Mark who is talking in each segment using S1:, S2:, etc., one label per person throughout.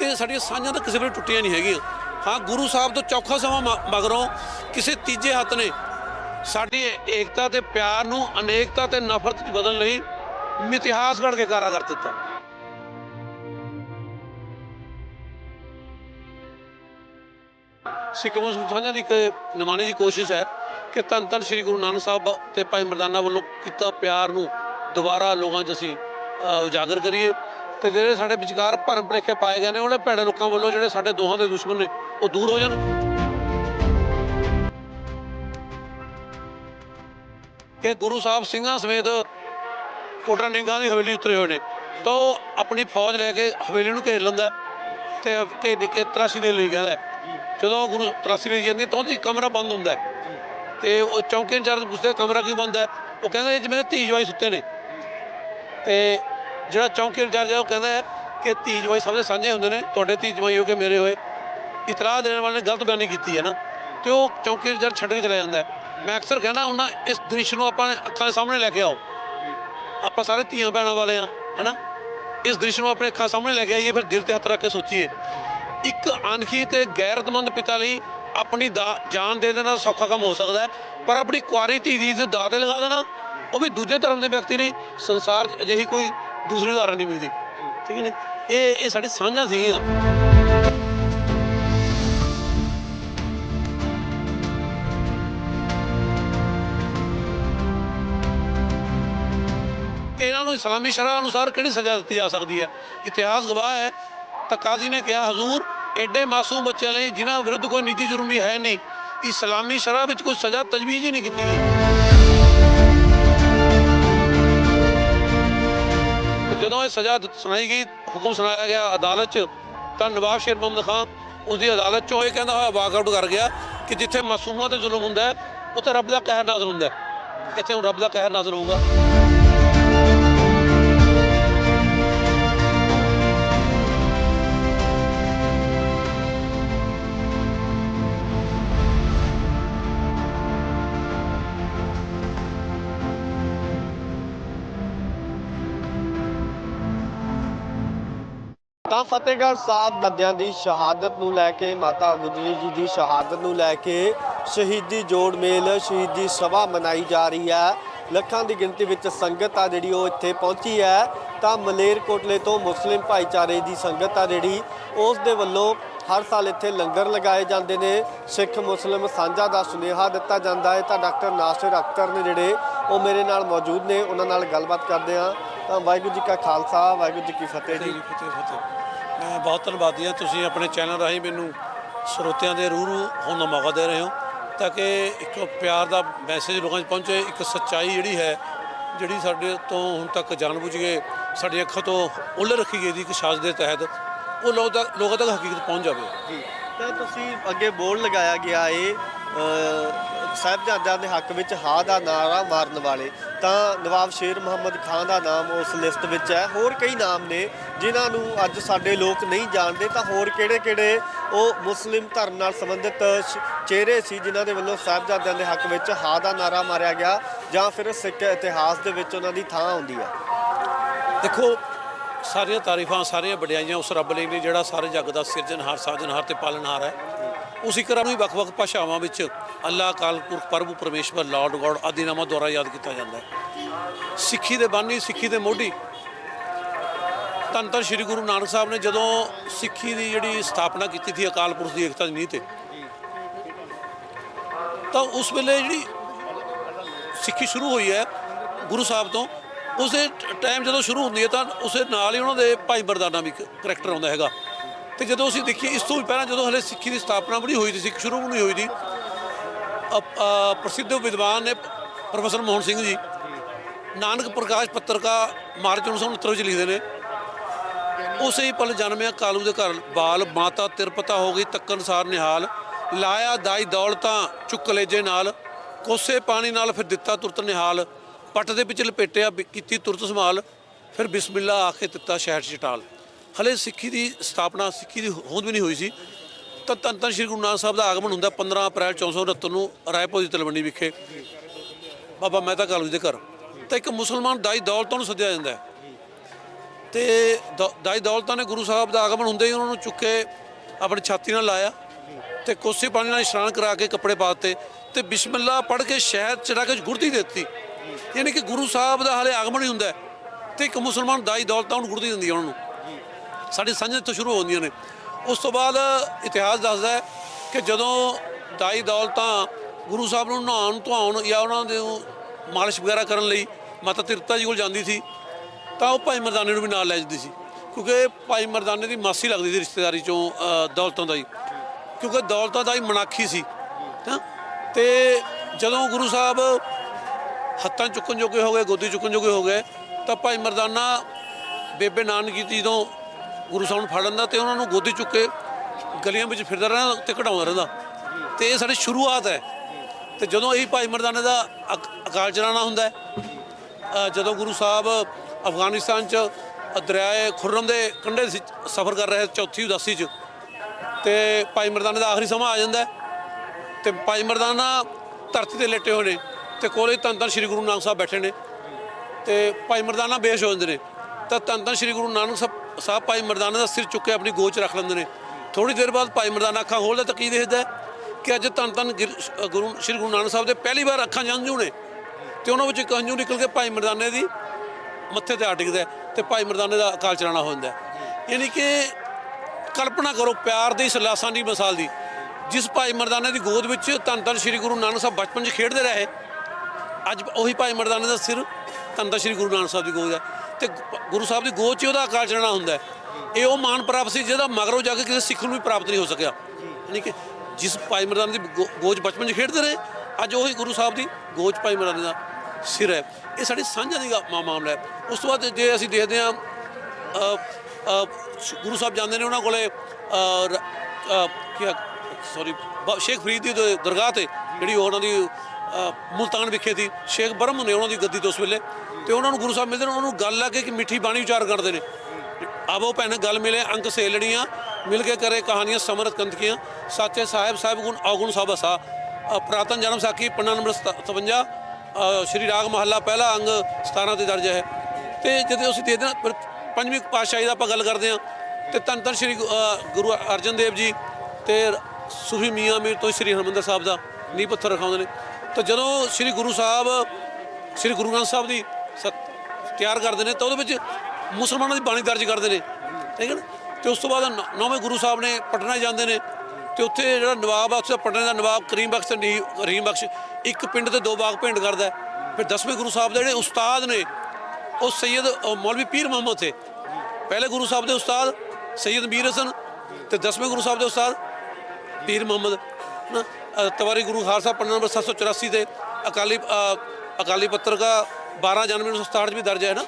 S1: ਤੇ ਸਾਡੀਆਂ ਸਾਂਝਾਂ ਤਾਂ ਕਿਸੇ ਵੇਲੇ ਟੁੱਟੀਆਂ ਨਹੀਂ ਹੈਗੀਆਂ। ਹਾਂ, ਗੁਰੂ ਸਾਹਿਬ ਤੋਂ ਚੌਖਾ ਸਮਾਂ ਮ- ਮਗਰੋਂ ਕਿਸੇ ਤੀਜੇ ਹੱਥ ਨੇ ਸਾਡੀ ਏਕਤਾ ਤੇ ਪਿਆਰ ਨੂੰ ਅਨੇਕਤਾ ਤੇ ਨਫ਼ਰਤ 'ਚ ਬਦਲਣ ਲਈ ਮਿਥਿਹਾਸ ਘੜ ਕੇ ਕਾਰਾ ਕਰ ਦਿੱਤਾ। ਸਿੱਖ ਮੁਸਲਮਾਨ ਸਾਂਝਾਂ ਦੀ ਇੱਕ ਨਿਮਾਣੇ ਦੀ ਕੋਸ਼ਿਸ਼ ਹੈ ਕਿ ਧੰਨ ਧੰਨ ਸ੍ਰੀ ਗੁਰੂ ਨਾਨਕ ਸਾਹਿਬ ਤੇ ਭਾਈ ਮਰਦਾਨਾ ਵੱਲੋਂ ਕੀਤਾ ਪਿਆਰ ਨੂੰ ਦੁਬਾਰਾ ਲੋਕਾਂ 'ਚ ਅਸੀਂ ਉਜਾਗਰ ਕਰੀਏ। ਤੇ ਜਿਹੜੇ ਸਾਡੇ ਵਿਚਕਾਰ ਭਰਮ ਭੁਲੇਖੇ ਪਾਏ ਗਏ ਨੇ, ਉਹਨੇ ਭੈੜੇ ਲੋਕਾਂ ਵੱਲੋਂ ਜਿਹੜੇ ਸਾਡੇ ਦੋਹਾਂ ਦੇ ਦੁਸ਼ਮਣ ਨੇ, ਉਹ ਦੂਰ ਹੋ ਜਾਣ। ਕਿ ਗੁਰੂ ਸਾਹਿਬ ਸਿੰਘਾਂ ਸਮੇਤ ਕੋਟਾ ਨਿੰਗਾ ਦੀ ਹਵੇਲੀ ਉਤਰੇ ਹੋਏ ਨੇ। ਤਾਂ ਉਹ ਆਪਣੀ ਫੌਜ ਲੈ ਕੇ ਹਵੇਲੀ ਨੂੰ ਘੇਰ ਲੈਂਦਾ ਹੈ ਤੇ ਘੇਰ ਤਰਾਸ਼ੀ ਦੇ ਲਈ ਕਹਿੰਦਾ ਹੈ। ਜਦੋਂ ਗੁਰੂ ਤਰਾਸ਼ੀ ਲਈ ਜਾਂਦੀ ਤਾਂ ਉਹਦੀ ਕਮਰਾ ਬੰਦ ਹੁੰਦਾ ਹੈ। ਤੇ ਉਹ ਚੌਂਕੀ ਇੰਚਾਰਜ ਪੁੱਛਦੇ ਕਮਰਾ ਕੀ ਬੰਦ ਹੈ? ਉਹ ਕਹਿੰਦਾ, ਇਹ 'ਚ ਧੀ ਜਵਾਈ ਸੁੱਤੇ ਨੇ। ਤੇ ਜਿਹੜਾ ਚੌਂਕੀ ਇੰਚਾਰਜ ਹੈ ਉਹ ਕਹਿੰਦਾ ਹੈ ਕਿ ਧੀ ਜਵਾਈ ਸਭ ਦੇ ਸਾਂਝੇ ਹੁੰਦੇ ਨੇ, ਤੁਹਾਡੇ ਧੀ ਜਵਾਈ ਹੋ ਕੇ ਮੇਰੇ ਹੋਏ। ਇਤਲਾਹ ਦੇਣ ਵਾਲੇ ਨੇ ਗਲਤ ਬਿਆਨੀ ਕੀਤੀ ਹੈ ਨਾ। ਤੇ ਉਹ ਚੌਂਕੀ ਇੰਚਾਰਜ ਛੱਡ ਕੇ ਚਲਾ ਜਾਂਦਾ ਮੈਂ ਅਕਸਰ ਕਹਿੰਦਾ ਉਹਨਾਂ ਇਸ ਦ੍ਰਿਸ਼ ਨੂੰ ਆਪਾਂ ਅੱਖਾਂ ਦੇ ਸਾਹਮਣੇ ਲੈ ਕੇ ਆਓ। ਆਪਾਂ ਸਾਰੇ ਧੀਆਂ ਭੈਣਾਂ ਵਾਲੇ ਆ, ਹੈਨਾ? ਇਸ ਦ੍ਰਿਸ਼ ਨੂੰ ਆਪਣੇ ਅੱਖਾਂ ਸਾਹਮਣੇ ਲੈ ਕੇ ਆਈਏ, ਫਿਰ ਦਿਲ ਤੇ ਹੱਥ ਰੱਖ ਕੇ ਸੋਚੀਏ। ਇੱਕ ਅਣਖੀ ਤੇ ਗੈਰਤਮੰਦ ਪਿਤਾ ਲਈ ਆਪਣੀ ਦਾ- ਜਾਨ ਦੇ ਦੇਣਾ ਸੌਖਾ ਕੰਮ ਹੋ ਸਕਦਾ ਪਰ ਆਪਣੀ ਕੁਆਰੀ ਧੀ ਦੀ ਇੱਜ਼ਤ ਦਾਅ ਤੇ ਲਗਾ ਦੇਣਾ, ਉਹ ਵੀ ਦੂਜੇ ਧਰਮ ਦੇ ਵਿਅਕਤੀ ਨੇ। ਸੰਸਾਰ 'ਚ ਅਜਿਹੀ ਕੋਈ ਦੂਸਰੀ ਉਦਾਹਰਨ ਨਹੀਂ ਮਿਲਦੀ। ਠੀਕ ਹੈ ਨੇ ਇਹ ਇਹ ਸਾਡੇ ਸਾਂਝਾ ਸੀਗੀਆਂ ਇਹਨਾਂ ਨੂੰ ਇਸਲਾਮੀ ਸ਼ਰਅ ਅਨੁਸਾਰ ਕਿਹੜੀ ਸਜ਼ਾ ਦਿੱਤੀ ਜਾ ਸਕਦੀ ਹੈ? ਇਤਿਹਾਸ ਗਵਾਹ ਹੈ। ਤਾਂ ਕਾਜ਼ੀ ਨੇ ਕਿਹਾ, ਹਜ਼ੂਰ ਐਡੇ ਮਾਸੂਮ ਬੱਚਿਆਂ ਲਈ ਜਿਨ੍ਹਾਂ ਵਿਰੁੱਧ ਕੋਈ ਨੀਤੀ ਜੁਰਮ ਹੈ ਨਹੀਂ। ਇਸਲਾਮੀ ਸ਼ਰਅ ਵਿੱਚ ਕੋਈ ਸਜ਼ਾ ਤਜਵੀਜ਼ ਹੀ ਨਹੀਂ ਕੀਤੀ ਗਈ। ਜਦੋਂ ਇਹ ਸਜ਼ਾ ਸੁਣਾਈ ਗਈ, ਹੁਕਮ ਸੁਣਾਇਆ ਗਿਆ ਅਦਾਲਤ 'ਚ, ਤਾਂ ਨਵਾਬ ਸ਼ੇਰ ਮੁਹੰਮਦ ਖਾਨ ਉਸ ਦੀ ਅਦਾਲਤ 'ਚੋਂ ਇਹ ਕਹਿੰਦਾ ਹੋਇਆ ਵਾਕਆਊਟ ਕਰ ਗਿਆ ਕਿ ਜਿੱਥੇ ਮਾਸੂਮਾਂ ਤੇ ਜ਼ੁਲਮ ਹੁੰਦਾ ਹੈ, ਉੱਥੇ ਰੱਬ ਦਾ ਕਹਿਰ ਨਾਜ਼ਰ ਹੁੰਦਾ ਹੈ। ਇੱਥੇ ਹੁਣ ਰੱਬ ਦਾ ਕਹਿਰ ਨਾਜ਼ਰ ਹੋਊਗਾ।
S2: ਤਾਂ ਫਤਿਹਗੜ੍ਹ ਸਾਹਿਬ ਨਦਿਆਂ ਦੀ ਸ਼ਹਾਦਤ ਨੂੰ ਲੈ ਕੇ, ਮਾਤਾ ਗੁਜਰੀ ਜੀ ਦੀ ਸ਼ਹਾਦਤ ਨੂੰ ਲੈ ਕੇ ਸ਼ਹੀਦੀ ਜੋੜ ਮੇਲ, ਸ਼ਹੀਦੀ ਸਭਾ ਮਨਾਈ ਜਾ ਰਹੀ ਹੈ। ਲੱਖਾਂ ਦੀ ਗਿਣਤੀ ਵਿੱਚ ਸੰਗਤ ਆ ਜਿਹੜੀ ਉਹ ਇੱਥੇ ਪਹੁੰਚੀ ਹੈ। ਤਾਂ ਮਲੇਰਕੋਟਲੇ ਤੋਂ ਮੁਸਲਿਮ ਭਾਈਚਾਰੇ ਦੀ ਸੰਗਤ ਆ ਜਿਹੜੀ, ਉਸ ਦੇ ਵੱਲੋਂ ਹਰ ਸਾਲ ਇੱਥੇ ਲੰਗਰ ਲਗਾਏ ਜਾਂਦੇ ਨੇ। ਸਿੱਖ, ਮੁਸਲਿਮ ਸਾਂਝਾ ਦਾ ਸੁਨੇਹਾ ਦਿੱਤਾ ਜਾਂਦਾ ਹੈ। ਤਾਂ ਡਾਕਟਰ ਨਾਸਿਰ ਅਖਤਰ ਨੇ ਜਿਹੜੇ ਉਹ ਮੇਰੇ ਨਾਲ ਮੌਜੂਦ ਨੇ, ਉਹਨਾਂ ਨਾਲ ਗੱਲਬਾਤ ਕਰਦੇ ਹਾਂ। ਤਾਂ ਵਾਹਿਗੁਰੂ ਜੀ ਕਾ ਖਾਲਸਾ, ਵਾਹਿਗੁਰੂ ਜੀ ਕੀ ਫਤਿਹ ਜੀ।
S1: ਫਤਿਹ। ਮੈਂ ਬਹੁਤ ਧੰਨਵਾਦੀ ਹਾਂ। ਤੁਸੀਂ ਆਪਣੇ ਚੈਨਲ ਰਾਹੀਂ ਮੈਨੂੰ ਸਰੋਤਿਆਂ ਦੇ ਰੂਰੂ ਹੋਣ ਦਾ ਮੌਕਾ ਦੇ ਰਹੇ ਹੋ ਤਾਂ ਕਿ ਇੱਕ ਪਿਆਰ ਦਾ ਮੈਸੇਜ ਲੋਕਾਂ 'ਚ ਪਹੁੰਚੇ, ਇੱਕ ਸੱਚਾਈ ਜਿਹੜੀ ਹੈ, ਜਿਹੜੀ ਸਾਡੇ ਤੋਂ ਹੁਣ ਤੱਕ ਜਾਣਬੁੱਝ ਕੇ ਸਾਡੀ ਅੱਖਾਂ ਤੋਂ ਉੱਲ ਰੱਖੀ ਗਈ ਦੀ ਇੱਕ ਸਾਜ਼ ਦੇ ਤਹਿਤ, ਉਹ ਲੋਕ ਤੱਕ, ਲੋਕਾਂ ਤੱਕ ਹਕੀਕਤ ਪਹੁੰਚ ਜਾਵੇ।
S2: ਜੀ। ਤਾਂ ਤੁਸੀਂ ਅੱਗੇ ਬੋਰਡ ਲਗਾਇਆ ਗਿਆ ਏ ਸਾਹਿਬਜ਼ਾਦਿਆਂ ਦੇ ਹੱਕ ਵਿੱਚ ਹਾਂ ਦਾ ਨਾਰਾ ਮਾਰਨ ਵਾਲੇ ਤਾਂ ਨਵਾਬ ਸ਼ੇਰ ਮੁਹੰਮਦ ਖਾਨ ਦਾ ਨਾਮ ਉਸ ਲਿਸਟ ਵਿੱਚ ਹੈ। ਹੋਰ ਕਈ ਨਾਮ ਨੇ ਜਿਨ੍ਹਾਂ ਨੂੰ ਅੱਜ ਸਾਡੇ ਲੋਕ ਨਹੀਂ ਜਾਣਦੇ। ਤਾਂ ਹੋਰ ਕਿਹੜੇ-ਕਿਹੜੇ ਉਹ ਮੁਸਲਿਮ ਧਰਮ ਨਾਲ ਸੰਬੰਧਿਤ ਸ਼- ਚਿਹਰੇ ਸੀ ਜਿਨ੍ਹਾਂ ਦੇ ਵੱਲੋਂ ਸਾਹਿਬਜ਼ਾਦਿਆਂ ਦੇ ਹੱਕ ਵਿੱਚ ਹਾਂ ਦਾ ਨਾਰਾ ਮਾਰਿਆ ਗਿਆ ਜਾਂ ਫਿਰ ਸਿੱਖ ਇਤਿਹਾਸ ਦੇ ਵਿੱਚ ਉਹਨਾਂ ਦੀ ਥਾਂ ਆਉਂਦੀ ਹੈ?
S1: ਦੇਖੋ, ਸਾਰੀਆਂ ਤਾਰੀਫਾਂ, ਸਾਰੀਆਂ ਵਡਿਆਈਆਂ ਉਸ ਰੱਬ ਲਈ ਨੇ ਜਿਹੜਾ ਸਾਰੇ ਜੱਗ ਦਾ ਸਿਰਜਣਹਾਰ, ਸਾਜਣਹਾਰ ਤੇ ਪਾਲਣਹਾਰ ਹੈ। ਉਸੇ ਕਰਾਂ ਨੂੰ ਹੀ ਵੱਖ-ਵੱਖ ਭਾਸ਼ਾਵਾਂ ਵਿੱਚ ਅੱਲਾਹ, ਅਕਾਲ ਪੁਰਖ ਪ੍ਰਭੂ ਪਰਮੇਸ਼ਵਰ, ਲਾਰਡ ਗੋਡ ਆਦਿ ਨਾਮਾਂ ਦੁਆਰਾ ਯਾਦ ਕੀਤਾ ਜਾਂਦਾ ਹੈ। ਸਿੱਖੀ ਦੇ ਬਾਨੀ, ਸਿੱਖੀ ਦੇ ਮੋਢੀ। ਧੰਨ ਧੰਨ ਸ੍ਰੀ ਗੁਰੂ ਨਾਨਕ ਸਾਹਿਬ ਨੇ ਜਦੋਂ ਸਿੱਖੀ ਦੀ ਜਿਹੜੀ ਸਥਾਪਨਾ ਕੀਤੀ ਸੀ ਅਕਾਲ ਪੁਰਖ ਦੀ ਏਕਤਾ ਦੀ ਨੀਂਹ ਤੇ, ਤਾਂ ਉਸ ਵੇਲੇ ਜਿਹੜੀ ਸਿੱਖੀ ਸ਼ੁਰੂ ਹੋਈ ਹੈ ਗੁਰੂ ਸਾਹਿਬ ਤੋਂ, ਉਸੇ ਟਾਈਮ ਜਦੋਂ ਸ਼ੁਰੂ ਹੁੰਦੀ ਹੈ ਤਾਂ ਉਸੇ ਨਾਲ ਹੀ ਉਹਨਾਂ ਦੇ ਭਾਈ ਮਰਦਾਨਾ ਵੀ ਕਰੈਕਟਰ ਆਉਂਦਾ ਹੈਗਾ। ਤੇ ਜਦੋਂ ਅਸੀਂ ਦੇਖੀਏ, ਇਸ ਤੋਂ ਵੀ ਪਹਿਲਾਂ ਜਦੋਂ ਹਲੇ ਸਿੱਖੀ ਦੀ ਸਥਾਪਨਾ ਵੀ ਹੋਈ ਸੀ, ਸਿੱਖ ਸ਼ੁਰੂ ਵੀ ਨਹੀਂ ਹੋਈ ਸੀ ਪ੍ਰਸਿੱਧ ਵਿਦਵਾਨ ਨੇ ਪ੍ਰੋਫੈਸਰ ਮੋਹਨ ਸਿੰਘ ਜੀ, ਨਾਨਕ ਪ੍ਰਕਾਸ਼ ਪੱਤਰਕਾ ਮਾਰਚ 1969 ਵਿੱਚ ਲਿਖਦੇ ਨੇ, ਉਸੇ ਹੀ ਪਲ ਜਨਮਿਆ ਕਾਲੂ ਦੇ ਘਰ, ਬਾਲ ਮਾਤਾ ਤਿਰਪਤਾ ਹੋ ਗਈ ਤੱਕਨ ਸਾਰ ਨਿਹਾਲ, ਲਾਇਆ ਦਾਈ ਦੌਲਤਾਂ ਚੁੱਕ ਲੇਜੇ ਨਾਲ, ਕੋਸੇ ਪਾਣੀ ਨਾਲ ਫਿਰ ਦਿੱਤਾ ਤੁਰਤ ਨਿਹਾਲ, ਪੱਟ ਦੇ ਵਿੱਚ ਲਪੇਟਿਆ ਵੀ ਕੀਤੀ ਤੁਰਤ ਸੰਭਾਲ, ਫਿਰ ਬਿਸਮਿਲ੍ਲਾ ਆਖੇ ਦਿੱਤਾ ਸ਼ਹਿਰ ਚਟਾਲ। ਹਲੇ ਸਿੱਖੀ ਦੀ ਸਥਾਪਨਾ ਸਿੱਖੀ ਦੀ ਹੋਂਦ ਵੀ ਨਹੀਂ ਹੋਈ ਸੀ। ਤਾਂ ਧੰਨ ਧੰਨ ਸ਼੍ਰੀ ਗੁਰੂ ਨਾਨਕ ਸਾਹਿਬ ਦਾ ਆਗਮਨ ਹੁੰਦਾ 15 ਅਪ੍ਰੈਲ 1469 ਨੂੰ ਰਾਏਪੁਰ ਦੀ ਤਲਵੰਡੀ ਵਿਖੇ। ਬਾਬਾ ਮਹਿਤਾ ਕਾਲੂ ਦੇ ਘਰ। ਤਾਂ ਇੱਕ ਮੁਸਲਮਾਨ ਦਾਈ ਦੌਲਤਾਂ ਨੂੰ ਸੱਦਿਆ ਜਾਂਦਾ ਹੈ। ਤੇ ਦਾਈ ਦੌਲਤਾਂ ਨੇ ਗੁਰੂ ਸਾਹਿਬ ਦਾ ਆਗਮਨ ਹੁੰਦੇ ਹੀ ਉਹਨਾਂ ਨੂੰ ਚੁੱਕੇ ਆਪਣੀ ਛਾਤੀ ਨਾਲ ਲਾਇਆ ਤੇ ਕੋਸੇ ਪਾਣੀ ਨਾਲ ਇਸ਼ਨਾਨ ਕਰਾ ਕੇ ਕੱਪੜੇ ਪਾਤੇ ਤੇ ਬਿਸਮਿਲ੍ਲਾ ਪੜ੍ਹ ਕੇ ਸ਼ਹਿਦ ਚੜਾ ਕੇ ਗੁਰਦੀ ਦੇ ਦਿੱਤੀ। ਯਾਨੀ ਕਿ ਗੁਰੂ ਸਾਹਿਬ ਦਾ ਹਾਲੇ ਆਗਮਨ ਹੀ ਹੁੰਦਾ ਹੈ ਤੇ ਇੱਕ ਮੁਸਲਮਾਨ ਦਾਈ ਦੌਲਤਾਂ ਨੂੰ ਗੁਰਦੀ ਦਿੰਦੀ ਉਹਨਾਂ ਨੂੰ। ਸਾਡੀ ਸਾਂਝੇ ਤੋਂ ਸ਼ੁਰੂ ਹੁੰਦੀਆਂ ਨੇ। ਉਸ ਤੋਂ ਬਾਅਦ ਇਤਿਹਾਸ ਦੱਸਦਾ ਹੈ ਕਿ ਜਦੋਂ ਦਾਈ ਦੌਲਤਾਂ ਗੁਰੂ ਸਾਹਿਬ ਨੂੰ ਨਹਾਉਣ, ਧੁਆਉਣ ਜਾਂ ਉਹਨਾਂ ਦੇ ਮਾਲਿਸ਼ ਵਗੈਰਾ ਕਰਨ ਲਈ ਮਾਤਾ ਤ੍ਰਿਪਤਾ ਜੀ ਕੋਲ ਜਾਂਦੀ ਸੀ, ਤਾਂ ਉਹ ਭਾਈ ਮਰਦਾਨੇ ਨੂੰ ਵੀ ਨਾਲ ਲੈ ਜਾਂਦੀ ਸੀ। ਕਿਉਂਕਿ ਭਾਈ ਮਰਦਾਨੇ ਦੀ ਮਾਸੀ ਲੱਗਦੀ ਸੀ ਰਿਸ਼ਤੇਦਾਰੀ ਚੋਂ ਦੌਲਤਾਂ ਦਾ ਹੀ। ਕਿਉਂਕਿ ਦੌਲਤਾਂ ਦਾ ਹੀ ਮਨਾਖੀ ਸੀ, ਹਾਂ? ਤੇ ਜਦੋਂ ਗੁਰੂ ਸਾਹਿਬ ਹੱਥਾਂ ਚੁੱਕਣ ਜੋਗੇ ਹੋ ਗਏ, ਗੋਦੀ ਚੁੱਕਣ ਜੋਗੇ ਹੋ ਗਏ, ਤਾਂ ਭਾਈ ਮਰਦਾਨਾ ਬੇਬੇ ਨਾਨਕੀ ਜੀ ਤੋਂ ਗੁਰੂ ਸਾਹਿਬ ਨੂੰ ਫੜ ਲੈਂਦਾ ਤੇ ਉਹਨਾਂ ਨੂੰ ਗੋਦੀ ਚੁੱਕ ਕੇ ਗਲੀਆਂ ਵਿੱਚ ਫਿਰਦਾ ਰਹਿੰਦਾ ਤੇ ਕਢਾਉਂਦਾ ਰਹਿੰਦਾ। ਤੇ ਇਹ ਸਾਡੀ ਸ਼ੁਰੂਆਤ ਹੈ। ਤੇ ਜਦੋਂ ਇਹ ਭਾਈ ਮਰਦਾਨੇ ਦਾ ਅਕ- ਅਕਾਲ ਚਲਾਣਾ ਹੁੰਦਾ ਹੈ ਜਦੋਂ ਗੁਰੂ ਸਾਹਿਬ ਅਫਗਾਨਿਸਤਾਨ 'ਚ ਦਰਿਆਏ ਖੁਰਮ ਦੇ ਕੰਢੇ ਸਫ਼ਰ ਕਰ ਰਹੇ ਚੌਥੀ ਉਦਾਸੀ 'ਚ, ਤੇ ਭਾਈ ਮਰਦਾਨੇ ਦਾ ਆਖਰੀ ਸਮਾਂ ਆ ਜਾਂਦਾ ਹੈ। ਤੇ ਭਾਈ ਮਰਦਾਨਾ ਧਰਤੀ ਤੇ ਲੇਟੇ ਹੋਏ ਨੇ ਤੇ ਕੋਲੇ ਧੰਨ ਧੰਨ ਸ੍ਰੀ ਗੁਰੂ ਨਾਨਕ ਸਾਹਿਬ ਬੈਠੇ ਨੇ। ਤੇ ਭਾਈ ਮਰਦਾਨਾ ਬੇਸ਼ ਹੋ ਜਾਂਦੇ ਨੇ। ਤਾਂ ਧੰਨ ਧੰਨ ਸ੍ਰੀ ਗੁਰੂ ਨਾਨਕ ਸਾਹਿਬ ਸਾਹਿਬ ਭਾਈ ਮਰਦਾਨਾ ਦਾ ਸਿਰ ਚੁੱਕ ਕੇ ਆਪਣੀ ਗੋਚ 'ਚ ਰੱਖ ਲੈਂਦੇ ਨੇ। ਥੋੜੀ ਦੇਰ ਬਾਅਦ ਭਾਈ ਮਰਦਾਨਾ ਅੱਖਾਂ ਖੋਲ੍ਹਦਾ ਤਾਂ ਕੀ ਦੇਖਦਾ ਕਿ ਅੱਜ ਧੰਨ ਧੰਨ ਗਿਰ- ਗੁਰੂ, ਸ੍ਰੀ ਗੁਰੂ ਨਾਨਕ ਸਾਹਿਬ ਦੇ ਪਹਿਲੀ ਵਾਰ ਅੱਖਾਂ ਜੰਝੂ ਨੇ। ਤੇ ਉਹਨਾਂ ਵਿੱਚ ਇੱਕ ਹੰਝੂ ਨਿਕਲ ਕੇ ਭਾਈ ਮਰਦਾਨੇ ਦੀ ਮੱਥੇ ਤੇ ਆ ਟਿਕਦਾ ਹੈ ਤੇ ਭਾਈ ਮਰਦਾਨੇ ਦਾ ਅਕਾਲ ਚਲਾਣਾ ਹੋ। ਜਾਂਦਾ ਯਾਨੀ ਕਿ ਕਲਪਨਾ ਕਰੋ ਪਿਆਰ ਦੀ, ਸਲਾਸਾਂ ਦੀ ਮਿਸਾਲ ਦੀ। ਜਿਸ ਭਾਈ ਮਰਦਾਨੇ ਦੀ ਗੋਦ ਵਿੱਚ ਧੰਨ ਧੰਨ ਸ੍ਰੀ ਗੁਰੂ ਨਾਨਕ ਸਾਹਿਬ ਬਚਪਨ 'ਚ ਖੇਡਦੇ ਰਹੇ, ਅੱਜ ਉਹੀ ਭਾਈ ਮਰਦਾਨੇ ਦਾ ਸਿਰ ਧੰਨ ਧੰਨ ਸ੍ਰੀ ਗੁਰੂ ਨਾਨਕ ਸਾਹਿਬ ਦੀ ਗੋਦ ਹੈ। ਤੇ ਗੁਰੂ ਸਾਹਿਬ ਦੀ ਗੋਦ 'ਚ ਉਹਦਾ ਅਕਾਲ ਚੜ੍ਹਨਾ ਹੁੰਦਾ ਇਹ ਉਹ ਮਾਨ ਪ੍ਰਾਪਤ ਸੀ ਜਿਹਦਾ ਮਗਰੋਂ ਜਾ ਕੇ ਕਿਸੇ ਸਿੱਖ ਨੂੰ ਵੀ ਪ੍ਰਾਪਤ ਨਹੀਂ ਹੋ ਸਕਿਆ। ਯਾਨੀ ਕਿ ਜਿਸ ਭਾਈ ਮਰਦਾਨੇ ਦੀ ਗੋ- ਗੋਦ ਬਚਪਨ 'ਚ ਖੇਡਦੇ ਰਹੇ ਅੱਜ ਉਹੀ ਗੁਰੂ ਸਾਹਿਬ ਦੀ ਗੋਦ ਭਾਈ ਮਰਦਾਨੇ ਦਾ ਸਿਰ ਹੈ। ਇਹ ਸਾਡੀ ਸਾਂਝਾ ਦੀ ਮਾਮਲਾ ਹੈ। ਉਸ ਤੋਂ ਬਾਅਦ ਜੇ ਅਸੀਂ ਦੇਖਦੇ ਹਾਂ ਗੁਰੂ ਸਾਹਿਬ ਜਾਂਦੇ ਨੇ ਉਹਨਾਂ ਕੋਲੇ ਅ, ਰ- ਅ, ਕੀ ਸੌਰੀ ਸ਼ੇਖ ਫਰੀਦ ਦੀ ਦਰਗਾਹ ਤੇ ਜਿਹੜੀ ਉਹਨਾਂ ਦੀ ਮੁਲਤਾਨ ਵਿਖੇ ਸੀ। ਸ਼ੇਖ ਬਰਮ ਨੇ ਉਹਨਾਂ ਦੀ ਗੱਦੀ ਤੋਂ ਉਸ ਵੇਲੇ ਤੇ ਉਹਨਾਂ ਨੂੰ ਗੁਰੂ ਸਾਹਿਬ ਮਿਲਦੇ ਨੇ ਉਹਨਾਂ ਨੂੰ ਗੱਲ ਲੱਗ ਕੇ ਕਿ ਮਿੱਠੀ ਬਾਣੀ ਉਚਾਰ ਕਰਦੇ ਨੇ। ਆਵੋ ਭੈਣ ਗੱਲ ਮਿਲੇ ਅੰਕ ਸੇਲੜੀਆਂ ਮਿਲ ਕੇ ਕਰੇ ਕਹਾਣੀਆਂ ਸਮਰਤ ਕੰਤਕੀਆਂ। ਸਾਚੇ ਸਾਹਿਬ ਸਾਹਿਬ ਗੁਣ ਔਗੁਣ ਸਭ ਅਸਾ। ਅ, ਪੁਰਾਤਨ ਜਨਮ ਸਾਖੀ ਪੰਨਾ ਨੰਬਰ 57 ਅ, ਸ਼੍ਰੀ ਰਾਗ ਮਹੱਲਾ ਪਹਿਲਾ ਅੰਗ 17 ਤੇ ਦਰਜ ਹੈ। ਤੇ ਜਦੋਂ ਅਸੀਂ ਦੇਖਦੇ ਹਾਂ ਪੰਜਵੀਂ ਪਾਤਸ਼ਾਹੀ ਦਾ ਆਪਾਂ ਗੱਲ ਕਰਦੇ ਹਾਂ ਤੇ ਧੰਨ ਧੰਨ ਸ਼੍ਰੀ ਗੁਰੂ ਅਰਜਨ ਦੇਵ ਜੀ ਤੇ ਸੂਫੀ ਮੀਆਂ ਮੀਰ ਤੋਂ ਸ਼੍ਰੀ ਹਰਮੰਦਰ ਸਾਹਿਬ ਦਾ ਨੀਂਹ ਪੱਥਰ ਰਖਾਉਂਦੇ ਨੇ। ਤਾਂ ਜਦੋਂ ਸ਼੍ਰੀ ਗੁਰੂ ਸਾਹਿਬ ਸ਼੍ਰੀ ਗੁਰੂ ਗ੍ਰੰਥ ਸਾਹਿਬ ਦੀ ਤਿਆਰ ਕਰਦੇ ਨੇ ਤਾਂ ਉਹਦੇ ਵਿੱਚ ਮੁਸਲਮਾਨਾਂ ਦੀ ਬਾਣੀ ਦਰਜ ਕਰਦੇ ਨੇ ਠੀਕ ਹੈ ਨਾ? ਤੇ ਉਸ ਤੋਂ ਬਾਅਦ ਨੌਵੇਂ ਗੁਰੂ ਸਾਹਿਬ ਨੇ ਪਟਨਾ ਜਾਂਦੇ ਨੇ ਤੇ ਉੱਥੇ ਜਿਹੜਾ ਨਵਾਬ ਆ ਉੱਥੇ ਪਟਨੇ ਦਾ ਨਵਾਬ ਕਰੀਮ ਬਖਸ਼ ਤੇ ਨੀ- ਰਹੀਮ ਬਖਸ਼ ਇੱਕ ਪਿੰਡ ਤੇ ਦੋ ਬਾਗ ਭੇਂਟ ਕਰਦਾ ਫਿਰ ਦਸਵੇਂ ਗੁਰੂ ਸਾਹਿਬ ਦੇ ਜਿਹੜੇ ਉਸਤਾਦ ਨੇ ਉਹ ਸੈਯਦ ਮੌਲਵੀ ਪੀਰ ਮੁਹੰਮਦ ਥੇ। ਪਹਿਲੇ ਗੁਰੂ ਸਾਹਿਬ ਦੇ ਉਸਤਾਦ ਸੈਯਦ ਮੀਰ ਹਸਨ ਤੇ ਦਸਵੇਂ ਗੁਰੂ ਸਾਹਿਬ ਦੇ ਉਸਤਾਦ ਪੀਰ ਮੁਹੰਮਦ ਨਾ ਅ, ਤਵਾਰੀ ਗੁਰੂ ਖਾਲਸਾ ਪੰਨਾ ਨੰਬਰ 784 ਤੇ ਅਕਾਲੀ ਅਕਾਲੀ ਪੱਤਰ ਦਾ 12 ਜਨਵਰੀ 1967 ਚ ਵੀ ਦਰਜ ਹੈ ਨਾ,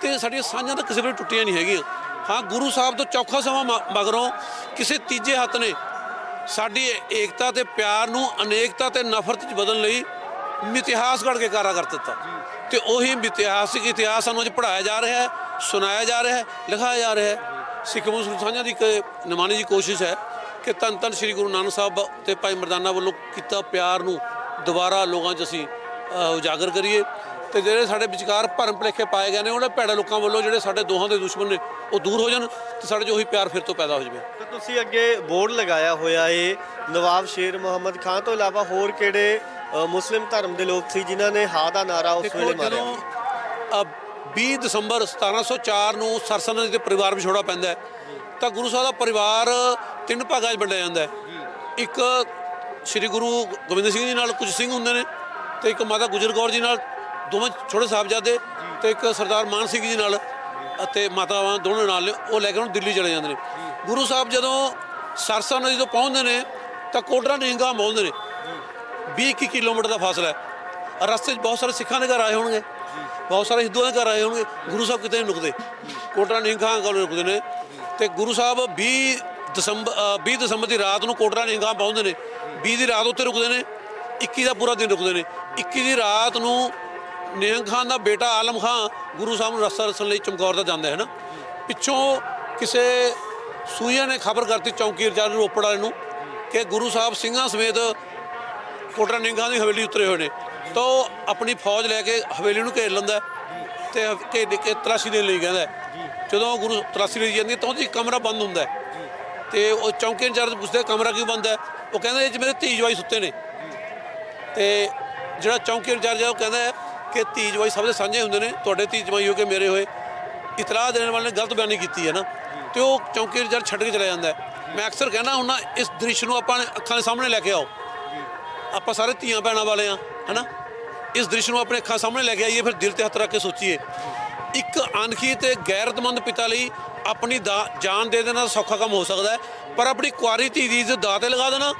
S1: ਤੇ ਸਾਡੀਆਂ ਸਾਂਝਾਂ ਤਾਂ ਕਿਸੇ ਵੇਲੇ ਟੁੱਟੀਆਂ ਨਹੀਂ ਹੈਗੀਆਂ। ਹਾਂ, ਗੁਰੂ ਸਾਹਿਬ ਤੋਂ ਚੌਖਾ ਸਮਾਂ ਮ- ਮਗਰੋਂ ਕਿਸੇ ਤੀਜੇ ਹੱਥ ਨੇ ਸਾਡੀ ਏਕਤਾ ਤੇ ਪਿਆਰ ਨੂੰ ਅਨੇਕਤਾ ਤੇ ਨਫ਼ਰਤ ਚ ਬਦਲਣ ਲਈ ਮਿਥਿਹਾਸ ਘੜ ਕੇ ਕਾਰਾ ਕਰ ਦਿੱਤਾ। ਤੇ ਉਹੀ ਮਿਥਿਹਾਸਿਕ ਇਤਿਹਾਸ ਸਾਨੂੰ ਅੱਜ ਪੜਾਇਆ ਜਾ ਰਿਹਾ ਹੈ, ਸੁਣਾਇਆ ਜਾ ਰਿਹਾ ਹੈ, ਲਿਖਾਇਆ ਜਾ ਰਿਹਾ ਹੈ। ਸਿੱਖ ਮੁਸਲਿਮ ਸਾਂਝਾਂ ਦੀ ਇੱਕ ਨਿਮਾਣੀ ਦੀ ਕੋਸ਼ਿਸ਼ ਹੈ ਕਿ ਧੰਨ ਧੰਨ ਸ੍ਰੀ ਗੁਰੂ ਨਾਨਕ ਸਾਹਿਬ ਤੇ ਭਾਈ ਮਰਦਾਨਾ ਵੱਲੋਂ ਕੀਤਾ ਪਿਆਰ ਨੂੰ ਦੁਬਾਰਾ ਲੋਕਾਂ 'ਚ ਅਸੀਂ ਉਜਾਗਰ ਕਰੀਏ। ਤੇ ਜਿਹੜੇ ਸਾਡੇ ਵਿਚਕਾਰ ਭਰਮ ਭੁਲੇਖੇ ਪਾਏ ਗਏ ਨੇ ਉਹਨਾਂ ਭੈੜੇ ਲੋਕਾਂ ਵੱਲੋਂ ਜਿਹੜੇ ਸਾਡੇ ਦੋਹਾਂ ਦੇ ਦੁਸ਼ਮਣ ਨੇ ਉਹ ਦੂਰ ਹੋ ਜਾਣ ਤੇ ਸਾਡੇ 'ਚ ਉਹੀ ਪਿਆਰ ਫਿਰ ਤੋਂ ਪੈਦਾ ਹੋ ਜਾਵੇ।
S2: ਤੇ ਤੁਸੀਂ ਅੱਗੇ ਬੋਰਡ ਲਗਾਇਆ ਹੋਇਆ ਏ ਨਵਾਬ ਸ਼ੇਰ ਮੁਹੰਮਦ ਖਾਨ ਤੋਂ ਇਲਾਵਾ ਹੋਰ ਕਿਹੜੇ ਮੁਸਲਿਮ ਧਰਮ ਦੇ ਲੋਕ ਸੀ ਜਿਨ੍ਹਾਂ ਨੇ ਹਾਂ ਦਾ ਨਾਰਾ ਉਸ ਵੇਲੇ ਮਾਰਿਆ?
S1: ਜਦੋਂ ਅ, 20 ਦਸੰਬਰ 1704 ਨੂੰ ਸਰਸਨ ਦੇ ਪਰਿਵਾਰ ਵਿਛੋੜਾ ਪੈਂਦਾ ਹੈ ਤਾਂ ਗੁਰੂ ਸਾਹਿਬ ਦਾ ਪਰਿਵਾਰ ਤਿੰਨ ਭਾਗਾਂ 'ਚ ਵੰਡਿਆ ਜਾਂਦਾ ਹੈ। ਇੱਕ ਸ੍ਰੀ ਗੁਰੂ ਗੋਬਿੰਦ ਸਿੰਘ ਜੀ ਨਾਲ ਕੁਝ ਸਿੰਘ ਹੁੰਦੇ ਨੇ ਤੇ ਇੱਕ ਮਾਤਾ ਗੁਜਰ ਕੌਰ ਜੀ ਨਾਲ ਦੋਵੇਂ ਛੋਟੇ ਸਾਹਿਬਜ਼ਾਦੇ ਤੇ ਇੱਕ ਸਰਦਾਰ ਮਾਨ ਸਿੰਘ ਜੀ ਨਾਲ ਅਤੇ ਮਾਤਾਵਾਂ ਦੋਨੋਂ ਨਾਲ ਨੇ ਉਹ ਲੈ ਕੇ ਉਹਨੂੰ ਦਿੱਲੀ ਚਲੇ ਜਾਂਦੇ ਨੇ। ਗੁਰੂ ਸਾਹਿਬ ਜਦੋਂ ਸਰਸਾ ਨਦੀ ਤੋਂ ਪਹੁੰਚਦੇ ਨੇ ਤਾਂ ਕੋਟਰਾ ਨਿਹੰਗਾ ਪਹੁੰਚਦੇ ਨੇ। 20 ਕੁ ਕਿਲੋਮੀਟਰ ਦਾ ਫਾਸਲਾ ਹੈ। ਰਸਤੇ 'ਚ ਬਹੁਤ ਸਾਰੇ ਸਿੱਖਾਂ ਦੇ ਘਰ ਆਏ ਹੋਣਗੇ। ਬਹੁਤ ਸਾਰੇ ਹਿੰਦੂਆਂ ਦੇ ਘਰ ਆਏ ਹੋਣਗੇ। ਗੁਰੂ ਸਾਹਿਬ ਕਿਤੇ ਨਹੀਂ ਰੁਕਦੇ। ਕੋਟਰਾ ਨਿਹੰਗਾਂ ਕੋਲ ਰੁਕਦੇ ਨੇ ਤੇ ਗੁਰੂ ਸਾਹਿਬ 20 ਦਸੰਬਰ ਅ, 20 ਦਸੰਬਰ ਦੀ ਰਾਤ ਨੂੰ ਕੋਟਰਾ ਨਿਹੰਗਾਂ ਪਹੁੰਚਦੇ ਨੇ। 20 ਦੀ ਰਾਤ ਉੱਥੇ ਰੁਕਦੇ ਨੇ। 21 ਦਾ ਪੂਰਾ ਦਿਨ ਰੁਕਦੇ ਨੇ। 21 ਦੀ ਰਾਤ ਨੂੰ ਨਿਹੰਗ ਖਾਨ ਦਾ ਬੇਟਾ ਆਲਮ ਖਾਨ ਗੁਰੂ ਸਾਹਿਬ ਨੂੰ ਰਸਤਾ ਰਸਣ ਲਈ ਚਮਕੌਰ ਦਾ ਜਾਂਦਾ ਹੈ ਨਾ। ਪਿੱਛੋਂ ਕਿਸੇ ਸੂਈਆਂ ਨੇ ਖਬਰ ਕਰਤੀ ਚੌਂਕੀ ਰਜਾਲ ਰੋਪੜ ਵਾਲੇ ਨੂੰ ਕਿ ਗੁਰੂ ਸਾਹਿਬ ਸਿੰਘਾਂ ਸਮੇਤ ਕੋਟਰਾ ਨਿੰਗਾ ਦੀ ਹਵੇਲੀ ਉਤਰੇ ਹੋਏ ਨੇ। ਤਾਂ ਉਹ ਆਪਣੀ ਫੌਜ ਲੈ ਕੇ ਹਵੇਲੀ ਨੂੰ ਘੇਰ ਲੈਂਦਾ ਹੈ ਤੇ ਘੇਰ ਕੇ ਤਰਾਸੀ ਦੇ ਲਈ ਕਹਿੰਦਾ ਹੈ। ਜਦੋਂ ਗੁਰੂ ਤਰਾਸੀ ਲਈ ਜਾਂਦੀ ਹੈ ਤਾਂ ਉਹਦੀ ਕਮਰਾ ਬੰਦ ਹੁੰਦਾ ਹੈ। ਤੇ ਉਹ ਚੌਂਕੀ ਇੰਚਾਰਜ ਪੁੱਛਦਾ ਕਮਰਾ ਕਿਉਂ ਬੰਦ ਹੈ, ਉਹ ਕਹਿੰਦਾ ਇਹ 'ਚ ਮੇਰੇ ਧੀ ਜਵਾਈ ਸੁੱਤੇ ਨੇ। ਤੇ ਜਿਹੜਾ ਚੌਂਕੀ ਇੰਚਾਰਜ ਹੈ ਉਹ ਕਹਿੰਦਾ ਕਿ ਧੀ ਜਵਾਈ ਸਭ ਦੇ ਸਾਂਝੇ ਹੁੰਦੇ ਨੇ, ਤੁਹਾਡੇ ਧੀ ਜਵਾਈ ਹੋ ਕੇ ਮੇਰੇ ਹੋਏ। ਇਤਲਾਹ ਦੇਣ ਵਾਲੇ ਨੇ ਗਲਤ ਬਿਆਨੀ ਕੀਤੀ ਹੈ ਨਾ, ਤੇ ਉਹ ਚੌਂਕੀ ਇੰਚਾਰਜ ਛੱਡ ਕੇ ਚਲਾ ਜਾਂਦਾ ਮੈਂ ਅਕਸਰ ਕਹਿੰਦਾ ਹੁੰਦਾ, ਇਸ ਦ੍ਰਿਸ਼ ਨੂੰ ਆਪਾਂ ਅੱਖਾਂ ਦੇ ਸਾਹਮਣੇ ਲੈ ਕੇ ਆਓ। ਆਪਾਂ ਸਾਰੇ ਧੀਆਂ ਭੈਣਾਂ ਵਾਲੇ ਆ ਹਨਾ? ਇਸ ਦ੍ਰਿਸ਼ ਨੂੰ ਆਪਣੇ ਅੱਖਾਂ ਸਾਹਮਣੇ ਲੈ ਕੇ ਆਈਏ, ਫਿਰ ਦਿਲ ਤੇ ਹੱਥ ਰੱਖ ਕੇ ਸੋਚੀਏ। ਇੱਕ ਅਣਖੀ ਤੇ ਗੈਰਤਮੰਦ ਪਿਤਾ ਲਈ ਆਪਣੀ ਦਾ- ਜਾਨ ਦੇ ਦੇਣਾ ਸੌਖਾ ਕੰਮ ਹੋ ਸਕਦਾ ਹੈ, ਪਰ ਆਪਣੀ ਕੁਆਰੀ ਧੀ ਦੀ ਇੱਜ਼ਤ ਦਾਅ ਤੇ ਲਗਾ ਦੇਣਾ,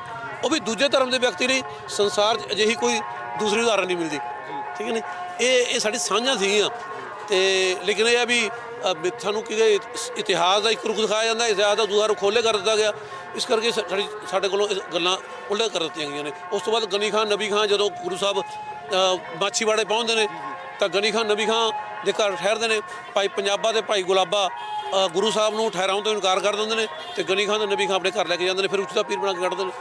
S1: ਉਹ ਵੀ ਦੂਜੇ ਧਰਮ ਦੇ ਵਿਅਕਤੀ ਲਈ ਸੰਸਾਰ 'ਚ ਅਜਿਹੀ ਕੋਈ ਦੂਸਰੀ ਉਦਾਹਰਨ ਨਹੀਂ ਮਿਲਦੀ। ਠੀਕ ਹੈ ਨਹੀਂ ਇਹ ਇਹ ਸਾਡੀ ਸਾਂਝਾਂ ਸੀਗੀਆਂ। ਤੇ ਲੇਕਿਨ ਇਹ ਆ ਵੀ ਸਾਨੂੰ ਕਿ ਇਤਿਹਾਸ ਦਾ ਇੱਕ ਰੁਖ ਦਿਖਾਇਆ ਜਾਂਦਾ ਇਤਿਹਾਸ ਦਾ ਦੂਜਾ ਰੁਖ ਖੋਲੇ ਕਰ ਦਿੱਤਾ ਗਿਆ। ਇਸ ਕਰਕੇ ਸਾਡੀ ਸਾਡੇ ਕੋਲੋਂ ਇਹ ਗੱਲਾਂ ਉਲਟ ਕਰ ਦਿੱਤੀਆਂ ਗਈਆਂ ਨੇ। ਉਸ ਤੋਂ ਬਾਅਦ ਗਨੀ ਖਾਨ ਨਬੀ ਖਾਨ ਜਦੋਂ ਗੁਰੂ ਸਾਹਿਬ ਅ, ਮਾਛੀਵਾੜੇ ਪਹੁੰਚਦੇ ਨੇ ਤਾਂ ਗਨੀ ਖਾਨ ਨਬੀ ਖਾਨ ਦੇ ਘਰ ਠਹਿਰਦੇ ਨੇ। ਭਾਈ ਪੰਜਾਬਾ ਤੇ ਭਾਈ ਗੁਲਾਬਾ ਗੁਰੂ ਸਾਹਿਬ ਨੂੰ ਠਹਿਰਾਉਣ ਤੋਂ ਇਨਕਾਰ ਕਰ ਦਿੰਦੇ ਨੇ ਤੇ ਗਨੀ ਖਾਨ ਤੇ ਨਬੀ ਖਾਨ ਆਪਣੇ ਘਰ ਲੈ ਕੇ ਜਾਂਦੇ ਨੇ ਫਿਰ ਉੱਚਾ ਪੀਰ ਬਣਾ ਕੇ ਕੱਢਦੇ ਨੇ।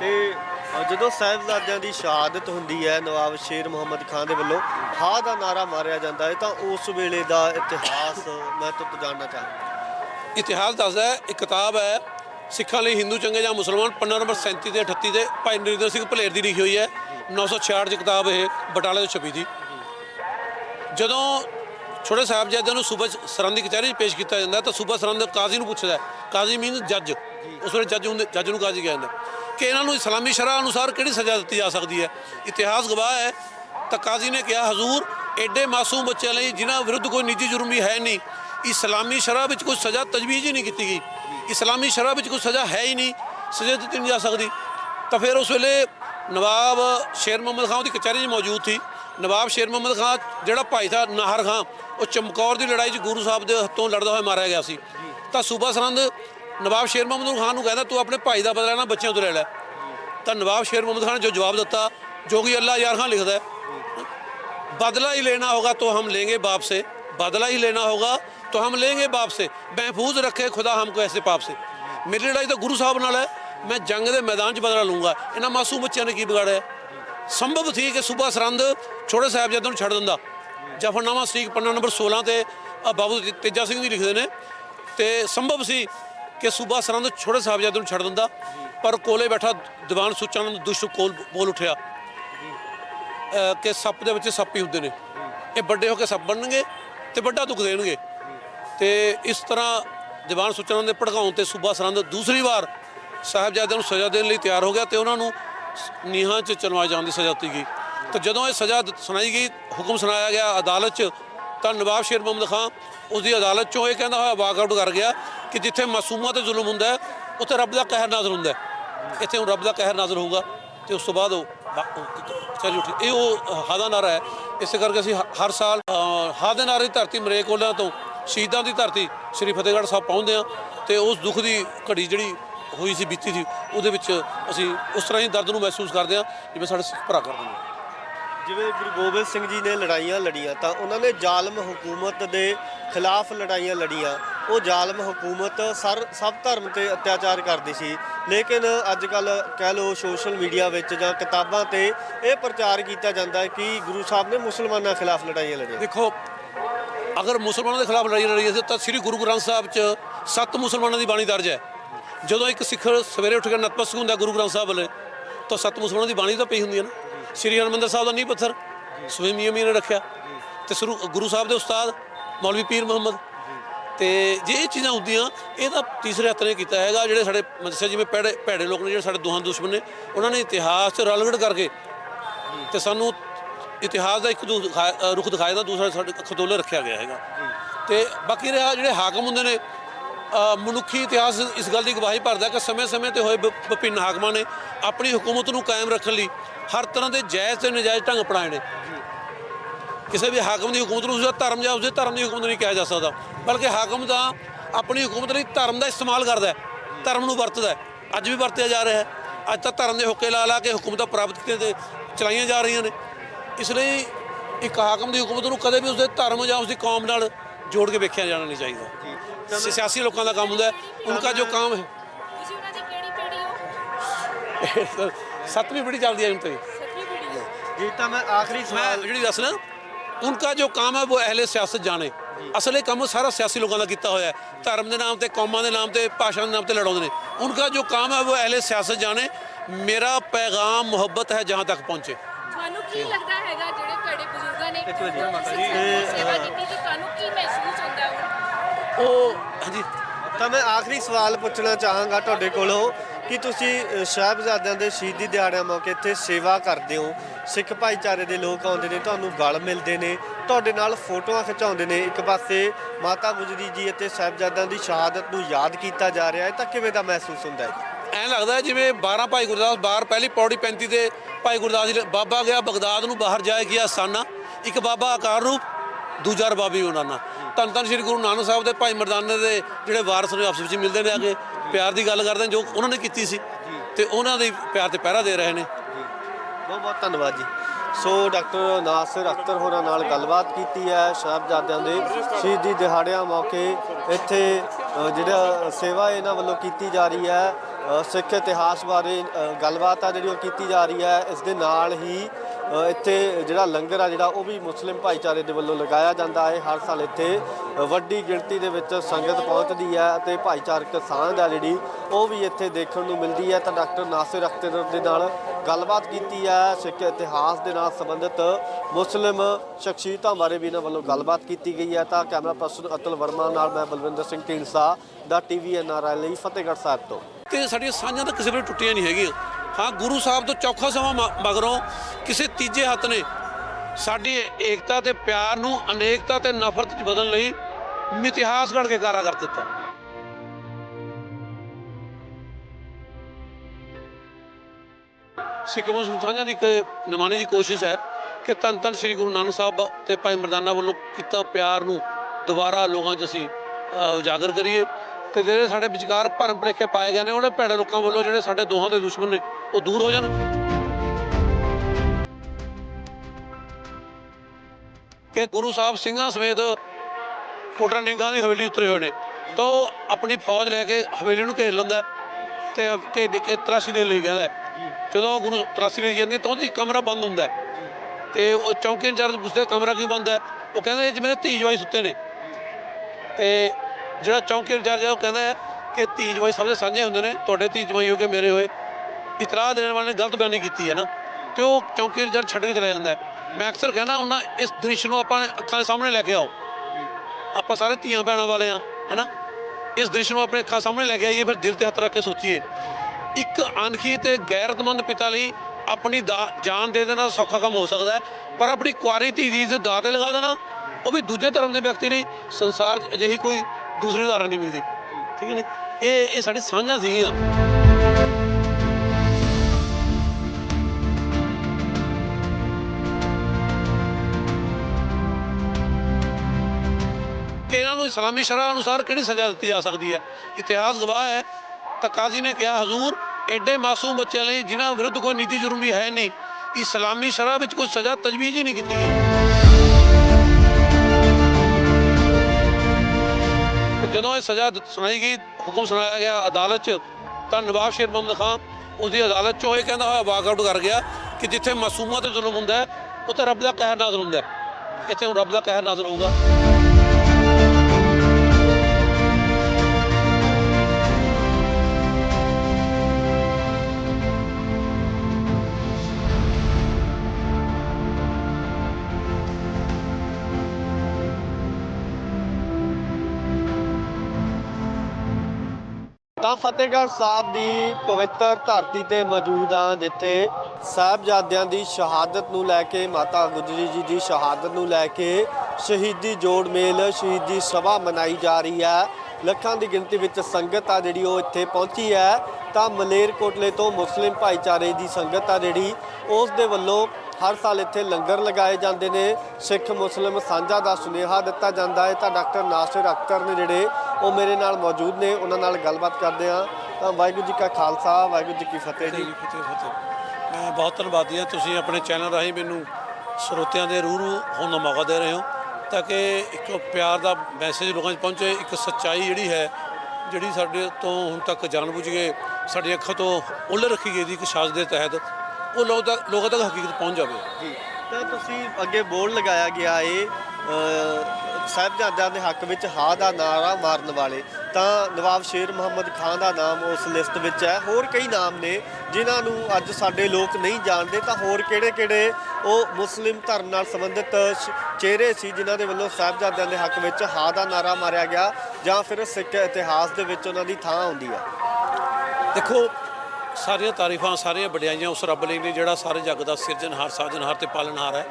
S2: ਤੇ ਜਦੋਂ ਸਾਹਿਬਜ਼ਾਦਿਆਂ ਦੀ ਸ਼ਹਾਦਤ ਹੁੰਦੀ ਹੈ ਨਵਾਬ ਸ਼ੇਰ ਮੁਹੰਮਦ ਖਾਨ ਦੇ ਵੱਲੋਂ ਹਾ ਦਾ ਨਾਰਾ ਮਾਰਿਆ ਜਾਂਦਾ ਹੈ, ਤਾਂ ਉਸ ਵੇਲੇ ਦਾ ਇਤਿਹਾਸ ਮੈਂ ਤੁਹਾਨੂੰ ਜਾਣਨਾ ਚਾਹੁੰਦਾ
S1: ਇਤਿਹਾਸ ਦੱਸਦਾ ਹੈ, ਇੱਕ ਕਿਤਾਬ ਹੈ, ਸਿੱਖਾਂ ਲਈ ਹਿੰਦੂ ਚੰਗੇ ਜਾਂ ਮੁਸਲਮਾਨ ਪੰਨਾ ਨੰਬਰ 37 ਤੇ 38 ਤੇ ਭਾਈ ਨਰਿੰਦਰ ਸਿੰਘ ਭਲੇਰ ਦੀ ਲਿਖੀ ਹੋਈ ਹੈ 966 ਚ ਕਿਤਾਬ ਇਹ, ਬਟਾਲੇ ਤੋਂ ਛਪੀ ਦੀ। ਜਦੋਂ ਛੋਟੇ ਸਾਹਿਬਜ਼ਾਦਿਆਂ ਨੂੰ ਸੂਬਾ ਚ- ਸਰਹੰਦ ਦੀ ਕਚਹਿਰੀ 'ਚ ਪੇਸ਼ ਕੀਤਾ ਜਾਂਦਾ ਤਾਂ ਸੂਬਾ ਸਰਹੰਦ ਕਾਜ਼ੀ ਨੂੰ ਪੁੱਛਦਾ ਕਾਜ਼ੀ ਮੀਨ ਜੱਜ ਉਸ ਵੇਲੇ ਜੱਜ ਹੁੰਦੇ ਜੱਜ ਨੂੰ ਕਾਜ਼ੀ ਕਹਿੰਦਾ ਕਿ ਇਹਨਾਂ ਨੂੰ ਇਸਲਾਮੀ ਸ਼ਰਅ ਅਨੁਸਾਰ ਕਿਹੜੀ ਸਜ਼ਾ ਦਿੱਤੀ ਜਾ ਸਕਦੀ ਹੈ? ਇਤਿਹਾਸ ਗਵਾਹ ਹੈ। ਤਾਂ ਕਾਜ਼ੀ ਨੇ ਕਿਹਾ, ਹਜ਼ੂਰ, ਐਡੇ ਮਾਸੂਮ ਬੱਚਿਆਂ ਲਈ ਜਿਨ੍ਹਾਂ ਵਿਰੁੱਧ ਕੋਈ ਨਿੱਜੀ ਜੁਰਮ ਹੈ ਨਹੀਂ, ਇਸਲਾਮੀ ਸ਼ਰਅ ਵਿੱਚ ਕੋਈ ਸਜ਼ਾ ਤਜਵੀਜ਼ ਹੀ ਨਹੀਂ ਕੀਤੀ ਗਈ। ਇਸਲਾਮੀ ਸ਼ਰਅ ਵਿੱਚ ਕੋਈ ਸਜ਼ਾ ਹੈ ਹੀ ਨਹੀਂ, ਸਜ਼ਾ ਦਿੱਤੀ ਨਹੀਂ ਜਾ ਸਕਦੀ। ਤਾਂ ਫਿਰ ਉਸ ਵੇਲੇ ਨਵਾਬ ਸ਼ੇਰ ਮੁਹੰਮਦ ਖਾਨ ਦੀ ਕਚਹਿਰੀ 'ਚ ਮੌਜੂਦ ਸੀ। ਨਵਾਬ ਸ਼ੇਰ ਮੁਹੰਮਦ ਖਾਨ, ਜਿਹੜਾ ਭਾਈ ਥਾ ਨਾਹਰ ਖਾਨ, ਉਹ ਚਮਕੌਰ ਦੀ ਲੜਾਈ 'ਚ ਗੁਰੂ ਸਾਹਿਬ ਦੇ ਹੱਥੋਂ ਲੜਦਾ ਹੋਇਆ ਮਾਰਿਆ ਗਿਆ ਸੀ। ਤਾਂ ਸੂਬਾ ਸਰੰਦ ਨਵਾਬ ਸ਼ੇਰ ਮੁਹੰਮਦ ਖਾਨ ਨੂੰ ਕਹਿੰਦਾ, ਤੂੰ ਆਪਣੇ ਭਾਈ ਦਾ ਬਦਲਾ ਨਾ ਬੱਚਿਆਂ ਤੋਂ ਲੈ ਲੈ। ਤਾਂ ਨਵਾਬ ਸ਼ੇਰ ਮੁਹੰਮਦ ਖਾਨ ਜੋ ਜਵਾਬ ਦਿੱਤਾ, ਜੋ ਕਿ ਅੱਲਾ ਯਾਰ ਖਾਨ ਲਿਖਦਾ ਬਦਲਾ ਹੀ ਲੈਣਾ ਹੋਗਾ ਤੋ ਹਮ ਲੇਂਗੇ ਬਾਪ ਸੇ ਬਦਲਾ ਹੀ ਲੈਣਾ ਹੋਗਾ ਤਾਂ ਹਮ ਲੇਂਗੇ ਬਾਪ ਸੇ ਮਹਿਫੂਜ਼ ਰੱਖੇ ਖੁਦਾ ਹਮਕੋ ਐਸੇ ਪਾਪ ਸੇ। ਮੇਰੀ ਲੜਾਈ ਤਾਂ ਗੁਰੂ ਸਾਹਿਬ ਨਾਲ ਹੈ, ਮੈਂ ਜੰਗ ਦੇ ਮੈਦਾਨ 'ਚ ਬਦਲਾ ਲੂੰਗਾ ਇਹਨਾਂ ਮਾਸੂਮ ਬੱਚਿਆਂ ਨੇ ਕੀ ਵਿਗਾੜਿਆ ਸੰਭਵ ਸੀ ਕਿ ਸੂਬਾ ਸਰੰਦ ਛੋੜੇ ਸਾਹਿਬ ਜਦੋਂ ਨੂੰ ਛੱਡ ਦਿੰਦਾ। ਜਫਰਨਾਮਾ ਸਰੀਕ ਪੰਨਾ ਨੰਬਰ 16 ਤੇ ਬਾਬੂ ਤੇਜਾ ਸਿੰਘ ਜੀ ਲਿਖਦੇ ਨੇ। ਤੇ ਸੰਭਵ ਸੀ ਕਿ ਸੂਬਾ ਸਰਹੰਦ ਛੋਟੇ ਸਾਹਿਬਜ਼ਾਦਿਆਂ ਨੂੰ ਛੱਡ ਦਿੰਦਾ, ਪਰ ਕੋਲੇ ਬੈਠਾ ਦੀਵਾਨ ਸੁਚਾਨੰਦ ਦੁਸ਼ਟ ਕੋਲ ਬੋਲ ਉੱਠਿਆ। ਕਿ ਸੱਪ ਦੇ ਵਿੱਚ ਸੱਪ ਹੀ ਹੁੰਦੇ ਨੇ। ਇਹ ਵੱਡੇ ਹੋ ਕੇ ਸੱਪ ਬਣਨਗੇ ਤੇ ਵੱਡਾ ਦੁੱਖ ਦੇਣਗੇ। ਤੇ ਇਸ ਤਰ੍ਹਾਂ ਦੀਵਾਨ ਸੁਚਨਾ ਦੇ ਭੜਕਾਉਣ ਤੇ ਸੂਬਾ ਸਰਹੰਦ ਦੂਸਰੀ ਵਾਰ ਸਾਹਿਬਜ਼ਾਦਿਆਂ ਨੂੰ ਸਜ਼ਾ ਦੇਣ ਲਈ ਤਿਆਰ ਹੋ ਗਿਆ ਤੇ ਉਹਨਾਂ ਨੂੰ ਨੀਹਾਂ 'ਚ ਚਲਵਾਏ ਜਾਣ ਦੀ ਸਜ਼ਾ ਦਿੱਤੀ ਗਈ। ਤੇ ਜਦੋਂ ਇਹ ਸਜ਼ਾ ਸੁਣਾਈ ਗਈ, ਹੁਕਮ ਸੁਣਾਇਆ ਗਿਆ ਅਦਾਲਤ 'ਚ, ਤਾਂ ਨਵਾਬ ਸ਼ੇਰ ਮੁਹੰਮਦ ਖਾਨ ਉਸ ਦੀ ਅਦਾਲਤ 'ਚੋਂ ਇਹ ਕਹਿੰਦਾ ਹੋਇਆ ਵਾਕਆਊਟ ਕਰ ਗਿਆ ਕਿ ਜਿੱਥੇ ਮਾਸੂਮਾਂ ਤੇ ਜ਼ੁਲਮ ਹੁੰਦਾ ਹੈ, ਉੱਥੇ ਰੱਬ ਦਾ ਕਹਿਰ ਨਾਜ਼ਰ ਹੁੰਦਾ ਹੈ। ਇੱਥੇ ਹੁਣ ਰੱਬ ਦਾ ਕਹਿਰ ਨਾਜ਼ਰ ਹੋਊਗਾ ਤੇ ਉਸ ਤੋਂ ਬਾਅਦ ਉਹ ਬਾ- ਉਹ ਚਲੀ ਉੱਠੀ ਇਹ ਉਹ ਹਾਦਾ ਨਾਰਾ ਹੈ। ਇਸੇ ਕਰਕੇ ਅਸੀਂ ਹ- ਹਰ ਸਾਲ ਹਾਦੇ ਨਾਰੇ ਦੀ ਧਰਤੀ ਮਰੇਕੋਲਾ ਤੋਂ ਸ਼ਹੀਦਾਂ ਦੀ ਧਰਤੀ ਸ੍ਰੀ ਫਤਿਹਗੜ੍ਹ ਸਾਹਿਬ ਪਹੁੰਚਦੇ ਹਾਂ ਤੇ ਉਸ ਦੁੱਖ ਦੀ ਘੜੀ ਜਿਹੜੀ ਹੋਈ ਸੀ ਬੀਤੀ ਸੀ, ਉਹਦੇ ਵਿੱਚ ਅਸੀਂ ਉਸ ਤਰ੍ਹਾਂ ਹੀ ਦਰਦ ਨੂੰ ਮਹਿਸੂਸ ਕਰਦੇ ਹਾਂ, ਜਿਵੇਂ ਸਾਡੇ ਸਿੱਖ ਭਰਾ ਕਰਦੇ ਨੇ।
S2: ਜਿਵੇਂ ਗੁਰੂ ਗੋਬਿੰਦ ਸਿੰਘ ਜੀ ਨੇ ਲੜਾਈਆਂ ਲੜੀਆਂ ਤਾਂ ਉਹਨਾਂ ਨੇ ਜ਼ਾਲਮ ਹਕੂਮਤ ਦੇ ਖਿਲਾਫ ਲੜਾਈਆਂ ਲੜੀਆਂ। ਉਹ ਜ਼ਾਲਮ ਹਕੂਮਤ ਸਰ, ਸਭ ਧਰਮ ਤੇ ਅਤਿਆਚਾਰ ਕਰਦੀ ਸੀ। ਲੇਕਿਨ ਅੱਜ ਕੱਲ ਕਹਿ ਲਓ ਸੋਸ਼ਲ ਮੀਡੀਆ ਵਿੱਚ ਜਾਂ ਕਿਤਾਬਾਂ ਤੇ ਇਹ ਪ੍ਰਚਾਰ ਕੀਤਾ ਜਾਂਦਾ ਹੈ ਕਿ ਗੁਰੂ ਸਾਹਿਬ ਨੇ ਮੁਸਲਮਾਨਾਂ ਖਿਲਾਫ ਲੜਾਈਆਂ ਲੜੀਆਂ।
S1: ਦੇਖੋ, ਅਗਰ ਮੁਸਲਮਾਨਾਂ ਦੇ ਖਿਲਾਫ ਲੜਾਈ ਲੜੀ ਸੀ ਤਾਂ ਸ੍ਰੀ ਗੁਰੂ ਗ੍ਰੰਥ ਸਾਹਿਬ 'ਚ ਸੱਤ ਮੁਸਲਮਾਨਾਂ ਦੀ ਬਾਣੀ ਦਰਜ ਹੈ। ਜਦੋਂ ਇੱਕ ਸਿੱਖ ਸਵੇਰੇ ਉੱਠ ਕੇ ਨਤਮਸਤਕ ਹੁੰਦਾ ਗੁਰੂ ਗ੍ਰੰਥ ਸਾਹਿਬ ਵੱਲੇ, ਤਾਂ ਸੱਤ ਮੁਸਲਮਾਨਾਂ ਦੀ ਬਾਣੀ ਤਾਂ ਪਈ ਹੁੰਦੀ ਹੈ ਨਾ। ਸ੍ਰੀ ਹਰਿਮੰਦਰ ਸਾਹਿਬ ਦਾ ਨੀਂਹ ਪੱਥਰ ਸਵੈਮੀ ਅਮੀ ਨੇ ਰੱਖਿਆ। ਤੇ ਸਰੂ ਗੁਰੂ ਸਾਹਿਬ ਦੇ ਉਸਤਾਦ ਮੌਲਵੀ ਪੀਰ ਮੁਹੰਮਦ। ਤੇ ਜੇ ਇਹ ਚੀਜ਼ਾਂ ਹੁੰਦੀਆਂ ਇਹ ਤਾਂ ਤੀਸਰੇ ਹੱਥ ਨੇ ਕੀਤਾ ਹੈਗਾ ਜਿਹੜੇ ਸਾਡੇ ਮਦਰਸੇ ਜਿਵੇਂ ਭੈੜੇ ਭੈੜੇ ਲੋਕ ਨੇ ਜਿਹੜੇ ਸਾਡੇ ਦੋਹਾਂ ਦੁਸ਼ਮਣ ਨੇ ਉਹਨਾਂ ਨੇ ਇਤਿਹਾਸ 'ਚ ਰਲਗੜ ਕਰਕੇ ਤੇ ਸਾਨੂੰ ਇਤਿਹਾਸ ਦਾ ਇੱਕ ਦੂ- ਦਿਖਾ- ਅ, ਰੁਖ ਦਿਖਾਇਆ ਦਾ ਦੂਸਰਾ ਸਾਡੇ ਖਤੋਲੇ ਰੱਖਿਆ ਗਿਆ ਹੈਗਾ। ਤੇ ਬਾਕੀ ਰਿਹਾ ਜਿਹੜੇ ਹਾਕਮ ਹੁੰਦੇ ਨੇ ਮਨੁੱਖੀ ਇਤਿਹਾਸ ਇਸ ਗੱਲ ਦੀ ਗਵਾਹੀ ਭਰਦਾ ਕਿ ਸਮੇਂ-ਸਮੇਂ ਤੇ ਹੋਏ ਵਿਭਿੰਨ ਹਾਕਮਾਂ ਨੇ ਆਪਣੀ ਹਕੂਮਤ ਨੂੰ ਕਾਇਮ ਰੱਖਣ ਲਈ ਹਰ ਤਰ੍ਹਾਂ ਦੇ ਜਾਇਜ਼ ਤੇ ਨਜਾਇਜ਼ ਢੰਗ ਅਪਣਾਏ ਨੇ। ਕਿਸੇ ਵੀ ਹਾਕਮ ਦੀ ਹਕੂਮਤ ਨੂੰ ਉਸਦਾ ਧਰਮ ਜਾਂ ਉਸਦੇ ਧਰਮ ਦੀ ਹਕੂਮਤ ਨਹੀਂ ਕਿਹਾ ਜਾ ਸਕਦਾ। ਬਲਕਿ ਹਾਕਮ ਤਾਂ ਆਪਣੀ ਹਕੂਮਤ ਲਈ ਧਰਮ ਦਾ ਇਸਤੇਮਾਲ ਕਰਦਾ ਹੈ, ਧਰਮ ਨੂੰ ਵਰਤਦਾ ਹੈ। ਅੱਜ ਵੀ ਵਰਤਿਆ ਜਾ ਰਿਹਾ ਹੈ। ਅੱਜ ਤਾਂ ਧਰਮ ਦੇ ਹੁੱਕੇ ਲਾ ਲਾ ਕੇ ਹਕੂਮਤਾਂ ਪ੍ਰਾਪਤ ਕੀਤੀਆਂ ਤੇ ਚਲਾਈਆਂ ਜਾ ਰਹੀਆਂ ਨੇ। ਇਸ ਲਈ ਇੱਕ ਹਾਕਮ ਦੀ ਹਕੂਮਤ ਨੂੰ ਕਦੇ ਵੀ ਉਸਦੇ ਧਰਮ ਜਾਂ ਉਸਦੀ ਕੌਮ ਨਾਲ ਜੋੜ ਕੇ ਵੇਖਿਆ ਜਾਣਾ ਨਹੀਂ ਚਾਹੀਦਾ। ਸਿਆਸੀ ਲੋਕਾਂ ਦਾ ਕੰਮ ਹੁੰਦਾ ਉਨ੍ਹਾਂ ਜੋ ਕੰਮ ਹੈ।
S3: ਤੁਸੀਂ ਉਹਨਾਂ
S1: ਚੱਲਦੀ ਹੈ ਹੁਣ ਤੇ
S3: ਸੱਤਵੀਂ
S2: ਜੀ ਤਾਂ ਮੈਂ ਆਖਰੀ ਮੈਂ
S1: ਜਿਹੜੀ ਦੱਸਣਾ ਉਨ੍ਹਾਂ ਜੋ ਕੰਮ ਹੈ ਉਹ ਅਹਲੇ ਸਿਆਸਤ ਜਾਣੇ। ਅਸਲੇ ਕੰਮ ਸਾਰਾ ਸਿਆਸੀ ਲੋਕਾਂ ਦਾ ਕੀਤਾ ਹੋਇਆ ਧਰਮ ਦੇ ਨਾਮ ਤੇ ਕੌਮਾਂ ਦੇ ਨਾਮ ਤੇ ਭਾਸ਼ਾ ਦੇ ਨਾਮ ਤੇ ਲੜਾਉਂਦੇ ਨੇ। ਉਨ੍ਹਾਂ ਜੋ ਕੰਮ ਹੈ ਉਹ ਅਹਲੇ ਸਿਆਸਤ ਜਾਣੇ। ਮੇਰਾ ਪੈਗਾਮ ਮੁਹੱਬਤ ਹੈ ਜਹਾਂ ਤੱਕ ਪਹੁੰਚੇ।
S3: ਤੁਹਾਨੂੰ ਕੀ ਲੱਗਦਾ ਹੈਗਾ ਜਿਹੜੇ ਤੁਹਾਡੇ ਬਜ਼ੁਰਗਾਂ ਨੇ ਸੇਵਾ ਕੀਤੀ ਤੇ ਤੁਹਾਨੂੰ ਕੀ ਮਹਿਸੂਸ
S1: ਉਹ ਹਾਂਜੀ,
S2: ਤਾਂ ਮੈਂ ਆਖਰੀ ਸਵਾਲ ਪੁੱਛਣਾ ਚਾਹਾਂਗਾ ਤੁਹਾਡੇ ਕੋਲੋਂ ਕਿ ਤੁਸੀਂ ਸਾਹਿਬਜ਼ਾਦਿਆਂ ਦੇ ਸ਼ਹੀਦੀ ਦਿਹਾੜਿਆਂ ਮੌਕੇ ਇੱਥੇ ਸੇਵਾ ਕਰਦੇ ਹੋ। ਸਿੱਖ ਭਾਈਚਾਰੇ ਦੇ ਲੋਕ ਆਉਂਦੇ ਨੇ, ਤੁਹਾਨੂੰ ਗਲ ਮਿਲਦੇ ਨੇ, ਤੁਹਾਡੇ ਨਾਲ ਫੋਟੋਆਂ ਖਿਚਾਉਂਦੇ ਨੇ। ਇੱਕ ਪਾਸੇ ਮਾਤਾ ਗੁਜਰੀ ਜੀ ਅਤੇ ਸਾਹਿਬਜ਼ਾਦਿਆਂ ਦੀ ਸ਼ਹਾਦਤ ਨੂੰ ਯਾਦ ਕੀਤਾ ਜਾ ਰਿਹਾ ਹੈ, ਤਾਂ ਕਿਵੇਂ ਦਾ ਮਹਿਸੂਸ ਹੁੰਦਾ ਹੈ?
S1: ਐਂ ਲੱਗਦਾ ਜਿਵੇਂ 12 ਭਾਈ ਗੁਰਦਾਸ ਬਾਹਰ, ਪਹਿਲੀ ਪੌੜੀ 35 ਤੇ ਭਾਈ ਗੁਰਦਾਸ ਜੀ, ਬਾਬਾ ਗਿਆ ਬਗਦਾਦ ਨੂੰ ਬਾਹਰ ਜਾਏ ਗਿਆ ਆਸਾਨਾ ਇੱਕ ਬਾਬਾ ਆਕਾਰ ਰੂਪ, ਦੂਜਾ ਰਬਾਬੀ ਉਨਾਨਾ। ਧੰਨ ਧੰਨ ਸ੍ਰੀ ਗੁਰੂ ਨਾਨਕ ਸਾਹਿਬ ਦੇ ਭਾਈ ਮਰਦਾਨੇ ਦੇ ਜਿਹੜੇ ਵਾਰਸ ਨੇ ਆਪਸ ਵਿੱਚ ਮਿਲਦੇ ਨੇ ਆ ਕੇ ਪਿਆਰ ਦੀ ਗੱਲ ਕਰਦੇ ਨੇ ਜੋ ਉਹਨਾਂ ਨੇ ਕੀਤੀ ਸੀ। ਤੇ ਉਹਨਾਂ ਦੇ ਪਿਆਰ ਤੇ ਪਹਿਰਾ ਦੇ ਰਹੇ ਨੇ।
S2: ਬਹੁਤ ਬਹੁਤ ਧੰਨਵਾਦ ਜੀ। ਸੋ ਡਾਕਟਰ ਨਾਸਿਰ ਅਖਤਰ ਹੋਰਾਂ ਨਾਲ ਗੱਲਬਾਤ ਕੀਤੀ ਹੈ ਸਾਹਿਬਜ਼ਾਦਿਆਂ ਦੇ ਸ਼ਹੀਦੀ ਦਿਹਾੜਿਆਂ ਮੌਕੇ ਇੱਥੇ ਜਿਹੜਾ ਸੇਵਾ ਇਹਨਾਂ ਵੱਲੋਂ ਕੀਤੀ ਜਾ ਰਹੀ ਹੈ ਸਿੱਖ ਇਤਿਹਾਸ ਬਾਰੇ ਗੱਲਬਾਤ ਆ ਜਿਹੜੀ ਉਹ ਕੀਤੀ ਜਾ ਰਹੀ ਹੈ। ਇਸ ਦੇ ਨਾਲ ਹੀ ਇੱਥੇ ਜਿਹੜਾ ਲੰਗਰ ਆ ਜਿਹੜਾ ਉਹ ਵੀ ਮੁਸਲਿਮ ਭਾਈਚਾਰੇ ਦੇ ਵੱਲੋਂ ਲਗਾਇਆ ਜਾਂਦਾ ਹੈ। ਹਰ ਸਾਲ ਇੱਥੇ ਵੱਡੀ ਗਿਣਤੀ ਦੇ ਵਿੱਚ ਸੰਗਤ ਪਹੁੰਚਦੀ ਹੈ ਅਤੇ ਭਾਈਚਾਰਕ ਸਾਂਝ ਆ ਜਿਹੜੀ, ਉਹ ਵੀ ਇੱਥੇ ਦੇਖਣ ਨੂੰ ਮਿਲਦੀ ਹੈ। ਤਾਂ ਡਾਕਟਰ ਨਾਸਿਰ ਅਖਤਰ ਦੇ ਨਾਲ ਗੱਲਬਾਤ ਕੀਤੀ ਹੈ। ਸਿੱਖ ਇਤਿਹਾਸ ਦੇ ਨਾਲ ਸੰਬੰਧਿਤ ਮੁਸਲਿਮ ਸ਼ਖਸੀਅਤਾਂ ਬਾਰੇ ਵੀ ਇਹਨਾਂ ਵੱਲੋਂ ਗੱਲਬਾਤ ਕੀਤੀ ਗਈ ਹੈ। ਤਾਂ ਕੈਮਰਾ ਪਰਸਨ ਅਤੁਲ ਵਰਮਾ ਨਾਲ ਮੈਂ ਬਲਵਿੰਦਰ ਸਿੰਘ ਢੀਂਡਸਾ, ਦਾ ਟੀਵੀ ਐਨਆਰਆਈ ਲਈ ਫਤਿਹਗੜ੍ਹ ਸਾਹਿਬ ਤੋਂ।
S1: ਤੇ ਸਾਡੀਆਂ ਸਾਂਝਾਂ ਤਾਂ ਕਿਸੇ ਵੇਲੇ ਟੁੱਟੀਆਂ ਨਹੀਂ ਹੈਗੀਆਂ। ਹਾਂ, ਗੁਰੂ ਸਾਹਿਬ ਤੋਂ ਚੌਖਾ ਸਮਾਂ ਮ- ਮਗਰੋਂ ਕਿਸੇ ਤੀਜੇ ਹੱਥ ਨੇ ਸਾਡੀ ਏਕਤਾ ਤੇ ਪਿਆਰ ਨੂੰ ਅਨੇਕਤਾ ਤੇ ਨਫ਼ਰਤ 'ਚ ਬਦਲਣ ਲਈ ਮਿਥਿਹਾਸ ਗੜ ਕੇ ਕਾਰਾ ਕਰ ਦਿੱਤਾ। ਸਿੱਖ ਮੁਸਲਿਮ ਸਾਂਝਾਂ ਦੀ ਇੱਕ ਨਿਮਾਣੇ ਦੀ ਕੋਸ਼ਿਸ਼ ਹੈ ਕਿ ਧੰਨ ਧੰਨ ਸ੍ਰੀ ਗੁਰੂ ਨਾਨਕ ਸਾਹਿਬ ਤੇ ਭਾਈ ਮਰਦਾਨਾ ਵੱਲੋਂ ਕੀਤਾ ਪਿਆਰ ਨੂੰ ਦੁਬਾਰਾ ਲੋਕਾਂ 'ਚ ਅਸੀਂ ਉਜਾਗਰ ਕਰੀਏ। ਤੇ ਜਿਹੜੇ ਸਾਡੇ ਵਿਚਕਾਰ ਭਰਮ ਭੁਲੇਖੇ ਪਾਏ ਗਏ ਨੇ ਉਹਨੇ ਭੈੜੇ ਲੋਕਾਂ ਵੱਲੋਂ ਜਿਹੜੇ ਸਾਡੇ ਦੋਹਾਂ ਦੇ ਦੁਸ਼ਮਣ ਨੇ, ਉਹ ਦੂਰ ਹੋ ਜਾਣ। ਕਿ ਗੁਰੂ ਸਾਹਿਬ ਸਿੰਘਾਂ ਸਮੇਤ ਕੋਟਾ ਨਿੰਗਾ ਦੀ ਹਵੇਲੀ ਉਤਰੇ ਹੋਏ ਨੇ, ਤਾਂ ਉਹ ਆਪਣੀ ਫੌਜ ਲੈ ਕੇ ਹਵੇਲੀ ਨੂੰ ਘੇਰ ਲੈਂਦਾ ਹੈ ਤੇ ਢੇਡ ਕੇ ਤਰਾਸ਼ੀ ਦੇ ਲਈ ਕਹਿੰਦਾ। ਹੈ। ਜਦੋਂ ਗੁਰੂ ਤਰਾਸ਼ੀ ਲਈ ਜਾਂਦੀ ਤਾਂ ਉਹਦੀ ਕਮਰਾ ਬੰਦ ਹੁੰਦਾ ਹੈ। ਤੇ ਉਹ ਚੌਂਕੀ ਇੰਚਾਰਜ ਪੁੱਛਦੇ ਕਮਰਾ ਕਿਉਂ ਬੰਦ ਹੈ? ਉਹ ਕਹਿੰਦਾ, ਇਹ ਮੇਰੇ ਧੀ ਜਵਾਈ ਸੁੱਤੇ ਨੇ। ਤੇ ਜਿਹੜਾ ਚੌਂਕੀ ਇੰਚਾਰਜ ਹੈ, ਉਹ ਕਹਿੰਦਾ ਹੈ ਕਿ ਧੀ ਜਵਾਈ ਸਭ ਦੇ ਸਾਂਝੇ ਹੁੰਦੇ ਨੇ, ਤੁਹਾਡੇ ਧੀ ਜਵਾਈ ਹੋ ਕੇ ਮੇਰੇ ਹੋਏ। ਇਤਲਾਹ ਦੇਣ ਵਾਲੇ ਨੇ ਗਲਤ ਬਿਆਨੀ ਕੀਤੀ ਹੈ ਨਾ, ਤੇ ਉਹ ਚੌਂਕੀ ਇੰਚਾਰਜ ਛੱਡ ਕੇ ਚਲਾ ਜਾਂਦਾ ਹੈ। ਮੈਂ ਅਕਸਰ ਕਹਿੰਦਾ ਹੁੰਦਾ, ਇਸ ਦ੍ਰਿਸ਼ ਨੂੰ ਆਪਾਂ ਅੱਖਾਂ ਦੇ ਸਾਹਮਣੇ ਲੈ ਕੇ ਆਓ। ਆਪਾਂ ਸਾਰੇ ਧੀਆਂ ਭੈਣਾਂ ਵਾਲੇ ਆ ਹਨਾ? ਇਸ ਦ੍ਰਿਸ਼ ਨੂੰ ਆਪਣੇ ਅੱਖਾਂ ਸਾਹਮਣੇ ਲੈ ਕੇ ਆਈਏ, ਫਿਰ ਦਿਲ ਤੇ ਹੱਥ ਰੱਖ ਕੇ ਸੋਚੀਏ। ਇੱਕ ਅਣਖੀ ਤੇ ਗੈਰਤਮੰਦ ਪਿਤਾ ਲਈ ਆਪਣੀ ਦਾ- ਜਾਨ ਦੇ ਦੇਣਾ ਸੌਖਾ ਕੰਮ ਹੋ ਸਕਦਾ ਪਰ ਆਪਣੀ ਕੁਆਰੀ ਧੀ ਦੀ ਇੱਜ਼ਤ ਦਾਅ ਤੇ ਲਗਾ ਦੇਣਾ, ਉਹ ਵੀ ਦੂਜੇ ਧਰਮ ਦੇ ਵਿਅਕਤੀ ਲਈ ਸੰਸਾਰ 'ਚ ਅਜਿਹੀ ਕੋਈ ਦੂਸਰੀ ਉਦਾਹਰਨ ਨਹੀਂ ਮਿਲਦੀ। ਠੀਕ ਹੈ ਨੇ? ਇਹ ਇਹ ਸਾਡੀ ਸਾਂਝਾਂ ਸੀਗੀਆਂ ਇਹਨਾਂ ਨੂੰ ਇਸਲਾਮੀ ਸ਼ਰਅ ਅਨੁਸਾਰ ਕਿਹੜੀ ਸਜ਼ਾ ਦਿੱਤੀ ਜਾ ਸਕਦੀ ਹੈ? ਇਤਿਹਾਸ ਗਵਾਹ ਹੈ। ਤਾਂ ਕਾਜ਼ੀ ਨੇ ਕਿਹਾ, ਹਜ਼ੂਰ, ਐਡੇ ਮਾਸੂਮ ਬੱਚਿਆਂ ਲਈ ਜਿਨ੍ਹਾਂ ਵਿਰੁੱਧ ਕੋਈ ਨੀਤੀ ਜੁਰਮ ਵੀ ਹੈ ਨਹੀਂ, ਇਸਲਾਮੀ ਸ਼ਰਅ ਵਿੱਚ ਕੋਈ ਸਜ਼ਾ ਤਜਵੀਜ਼ ਹੀ ਨਹੀਂ ਕੀਤੀ ਗਈ। ਜਦੋਂ ਇਹ ਸਜ਼ਾ ਸੁਣਾਈ ਗਈ, ਹੁਕਮ ਸੁਣਾਇਆ ਗਿਆ ਅਦਾਲਤ 'ਚ, ਤਾਂ ਨਵਾਬ ਸ਼ੇਰ ਮੁਹੰਮਦ ਖਾਨ ਉਸਦੀ ਅਦਾਲਤ 'ਚੋਂ ਇਹ ਕਹਿੰਦਾ ਹੋਇਆ ਵਾਕਆਊਟ ਕਰ ਗਿਆ ਕਿ ਜਿੱਥੇ ਮਾਸੂਮਾਂ ਤੇ ਜ਼ੁਲਮ ਹੁੰਦਾ ਹੈ, ਉੱਥੇ ਰੱਬ ਦਾ ਕਹਿਰ ਨਾਜ਼ਰ ਹੁੰਦਾ ਹੈ। ਇੱਥੇ ਹੁਣ ਰੱਬ ਦਾ ਕਹਿਰ ਨਾਜ਼ਲ ਹੋਊਗਾ।
S2: ਤਾਂ ਫਤਿਹਗੜ੍ਹ ਸਾਹਿਬ ਦੀ ਪਵਿੱਤਰ ਧਰਤੀ ਤੇ ਮੌਜੂਦ ਹਾਂ, ਜਿੱਥੇ ਸਾਹਿਬਜ਼ਾਦਿਆਂ ਦੀ ਸ਼ਹਾਦਤ ਨੂੰ ਲੈ ਕੇ, ਮਾਤਾ ਗੁਜਰੀ ਜੀ ਦੀ ਸ਼ਹਾਦਤ ਨੂੰ ਲੈ ਕੇ ਸ਼ਹੀਦੀ ਜੋੜ ਮੇਲ, ਸ਼ਹੀਦੀ ਸਭਾ ਮਨਾਈ ਜਾ ਰਹੀ ਹੈ। ਲੱਖਾਂ ਦੀ ਗਿਣਤੀ ਵਿੱਚ ਸੰਗਤ ਆ ਜਿਹੜੀ ਉਹ ਇੱਥੇ ਪਹੁੰਚੀ ਹੈ। ਤਾਂ ਮਲੇਰਕੋਟਲੇ ਤੋਂ ਮੁਸਲਿਮ ਭਾਈਚਾਰੇ ਦੀ ਸੰਗਤ ਆ ਜਿਹੜੀ, ਉਸ ਦੇ ਵੱਲੋਂ ਹਰ ਸਾਲ ਇੱਥੇ ਲੰਗਰ ਲਗਾਏ ਜਾਂਦੇ ਨੇ। ਸਿੱਖ, ਮੁਸਲਿਮ ਸਾਂਝਾ ਦਾ ਸੁਨੇਹਾ ਦਿੱਤਾ ਜਾਂਦਾ ਹੈ। ਤਾਂ ਡਾਕਟਰ ਨਾਸਿਰ ਅਖਤਰ ਨੇ ਜਿਹੜੇ ਉਹ ਮੇਰੇ ਨਾਲ ਮੌਜੂਦ ਨੇ ਉਹਨਾਂ ਨਾਲ ਗੱਲਬਾਤ ਕਰਦੇ ਹਾਂ। ਤਾਂ ਵਾਹਿਗੁਰੂ ਜੀ ਕਾ ਖਾਲਸਾ ਵਾਹਿਗੁਰੂ ਜੀ ਕੀ ਫਤਿਹ ਜੀ।
S1: ਫਤਿਹ ਫਤਿਹ। ਮੈਂ ਬਹੁਤ ਧੰਨਵਾਦੀ ਹਾਂ ਤੁਸੀਂ ਆਪਣੇ ਚੈਨਲ ਰਾਹੀਂ ਮੈਨੂੰ ਸਰੋਤਿਆਂ ਦੇ ਰੂਰੂ ਹੋਣ ਦਾ ਮੌਕਾ ਦੇ ਰਹੇ ਹੋ ਤਾਂ ਕਿ ਇੱਕ ਪਿਆਰ ਦਾ ਮੈਸੇਜ ਲੋਕਾਂ 'ਚ ਪਹੁੰਚੇ ਇੱਕ ਸੱਚਾਈ ਜਿਹੜੀ ਹੈ ਜਿਹੜੀ ਸਾਡੇ ਤੋਂ ਹੁਣ ਤੱਕ ਜਾਣਬੁੱਝ ਕੇ ਸਾਡੀ ਅੱਖਾਂ ਤੋਂ ਉੱਲ ਰੱਖੀ ਗਈ ਦੀ ਇੱਕ ਸਾਜ਼ ਦੇ ਤਹਿਤ ਉਹ ਲੋਕ ਤੱਕ ਲੋਕਾਂ ਤੱਕ ਹਕੀਕਤ ਪਹੁੰਚ ਜਾਵੇ।
S2: ਜੀ। ਤਾਂ ਤੁਸੀਂ ਅੱਗੇ ਬੋਰਡ ਲਗਾਇਆ ਗਿਆ ਏ ਸਾਹਿਬਜ਼ਾਦਿਆਂ ਦੇ ਹੱਕ ਵਿੱਚ ਹਾ ਦਾ ਨਾਰਾ ਮਾਰਨ ਵਾਲੇ, ਤਾਂ ਨਵਾਬ ਸ਼ੇਰ ਮੁਹੰਮਦ ਖਾਨ ਦਾ ਨਾਮ ਉਸ ਲਿਸਟ ਵਿੱਚ ਹੈ। ਹੋਰ ਕਈ ਨਾਮ ਨੇ ਜਿਨ੍ਹਾਂ ਨੂੰ ਅੱਜ ਸਾਡੇ ਲੋਕ ਨਹੀਂ ਜਾਣਦੇ, ਤਾਂ ਹੋਰ ਕਿਹੜੇ-ਕਿਹੜੇ ਉਹ ਮੁਸਲਿਮ ਧਰਮ ਨਾਲ ਸੰਬੰਧਿਤ ਸ਼- ਚਿਹਰੇ ਸੀ ਜਿਨ੍ਹਾਂ ਦੇ ਵੱਲੋਂ ਸਾਹਿਬਜ਼ਾਦਿਆਂ ਦੇ ਹੱਕ ਵਿੱਚ ਹਾ ਦਾ ਨਾਰਾ ਮਾਰਿਆ ਗਿਆ, ਜਾਂ ਫਿਰ ਸਿੱਖ ਇਤਿਹਾਸ ਦੇ ਵਿੱਚ ਉਹਨਾਂ ਦੀ ਥਾਂ ਆਉਂਦੀ ਹੈ।
S1: ਦੇਖੋ, ਸਾਰੀਆਂ ਤਾਰੀਫਾਂ, ਸਾਰੀਆਂ ਵਡਿਆਈਆਂ ਉਸ ਰੱਬ ਲਈ ਨੇ, ਜਿਹੜਾ ਸਾਰੇ ਜੱਗ ਦਾ ਸਿਰਜਣਹਾਰ ਸਾਜਨਹਾਰ ਤੇ ਪਾਲਣਹਾਰ ਹੈ।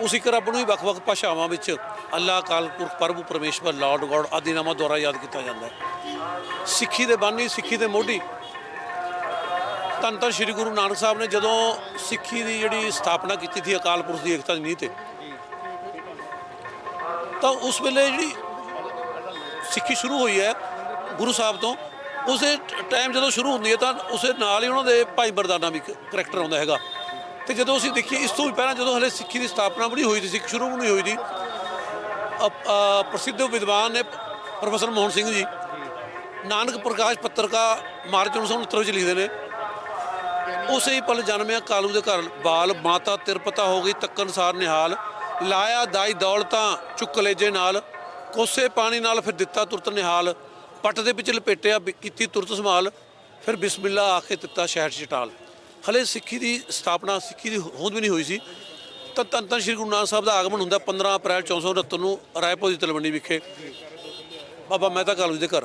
S1: ਉਸ ਇੱਕ ਰੱਬ ਨੂੰ ਹੀ ਵੱਖ-ਵੱਖ ਭਾਸ਼ਾਵਾਂ ਵਿੱਚ ਅੱਲਾ ਅਕਾਲ ਪੁਰਖ, ਪ੍ਰਭੂ, ਪਰਮੇਸ਼ਵਰ, ਲਾਰਡ, ਗੋਡ ਆਦਿ ਨਾਮਾਂ ਦੁਆਰਾ ਯਾਦ ਕੀਤਾ ਜਾਂਦਾ ਹੈ। ਸਿੱਖੀ ਦੇ ਬਾਨੀ, ਸਿੱਖੀ ਦੇ ਮੋਢੀ। ਧੰਨ ਧੰਨ ਸ੍ਰੀ ਗੁਰੂ ਨਾਨਕ ਸਾਹਿਬ ਨੇ ਜਦੋਂ ਸਿੱਖੀ ਦੀ ਜਿਹੜੀ ਸਥਾਪਨਾ ਕੀਤੀ ਸੀ, ਅਕਾਲ ਪੁਰਖ ਦੀ ਏਕਤਾ ਦੀ ਨੀਂਹ ਤੇ, ਤਾਂ ਉਸ ਵੇਲੇ ਜਿਹੜੀ ਸਿੱਖੀ ਸ਼ੁਰੂ ਹੋਈ ਹੈ ਗੁਰੂ ਸਾਹਿਬ ਤੋਂ, ਉਸੇ ਟਾਈਮ ਜਦੋਂ ਸ਼ੁਰੂ ਹੁੰਦੀ ਹੈ ਤਾਂ ਉਸੇ ਨਾਲ ਹੀ ਉਹਨਾਂ ਦੇ ਭਾਈ ਮਰਦਾਨਾ ਵੀ ਕਰੈਕਟਰ ਆਉਂਦਾ ਹੈਗਾ। ਤੇ ਜਦੋਂ ਅਸੀਂ ਦੇਖੀਏ, ਇਸ ਤੋਂ ਵੀ ਪਹਿਲਾਂ ਜਦੋਂ ਹਲੇ ਸਿੱਖੀ ਦੀ ਸਥਾਪਨਾ ਬੜੀ ਹੋਈ ਸੀ, ਸਿੱਖ ਸ਼ੁਰੂ ਵੀ ਨਹੀਂ ਹੋਈ ਸੀ ਪ੍ਰਸਿੱਧ ਵਿਦਵਾਨ ਨੇ ਪ੍ਰੋਫੈਸਰ ਮੋਹਨ ਸਿੰਘ ਜੀ, ਨਾਨਕ ਪ੍ਰਕਾਸ਼ ਪੱਤਰਕਾ ਮਾਰਚ 1969 ਵਿੱਚ ਲਿਖਦੇ ਨੇ, ਉਸੇ ਹੀ ਪਲ ਜਨਮਿਆ ਕਾਲੂ ਦੇ ਘਰ, ਬਾਲ ਮਾਤਾ ਤਿਰਪਤਾ ਹੋ ਗਈ ਤੱਕਨ ਸਾਰ ਨਿਹਾਲ, ਲਾਇਆ ਦਾਈ ਦੌਲਤਾਂ ਚੁੱਕ ਲੇਜੇ ਨਾਲ, ਕੋਸੇ ਪਾਣੀ ਨਾਲ ਫਿਰ ਦਿੱਤਾ ਤੁਰਤ ਨਿਹਾਲ, ਪੱਟ ਦੇ ਵਿੱਚ ਲਪੇਟਿਆ ਵੀ ਕੀਤੀ ਤੁਰਤ ਸੰਭਾਲ, ਫਿਰ ਬਿਸਮਿਲ੍ਲਾ ਆਖੇ ਦਿੱਤਾ ਸ਼ਹਿਰ ਚਟਾਲ। ਹਲੇ ਸਿੱਖੀ ਦੀ ਸਥਾਪਨਾ ਸਿੱਖੀ ਦੀ ਹੋਂਦ ਵੀ ਨਹੀਂ ਹੋਈ ਸੀ। ਤਾਂ ਧੰਨ ਧੰਨ ਸ਼੍ਰੀ ਗੁਰੂ ਨਾਨਕ ਸਾਹਿਬ ਦਾ ਆਗਮਨ ਹੁੰਦਾ 15 ਅਪ੍ਰੈਲ 1469 ਨੂੰ ਰਾਏਪੁਰ ਦੀ ਤਲਵੰਡੀ ਵਿਖੇ। ਬਾਬਾ ਮਹਿਤਾ ਕਾਲੂ ਜੀ ਦੇ ਘਰ।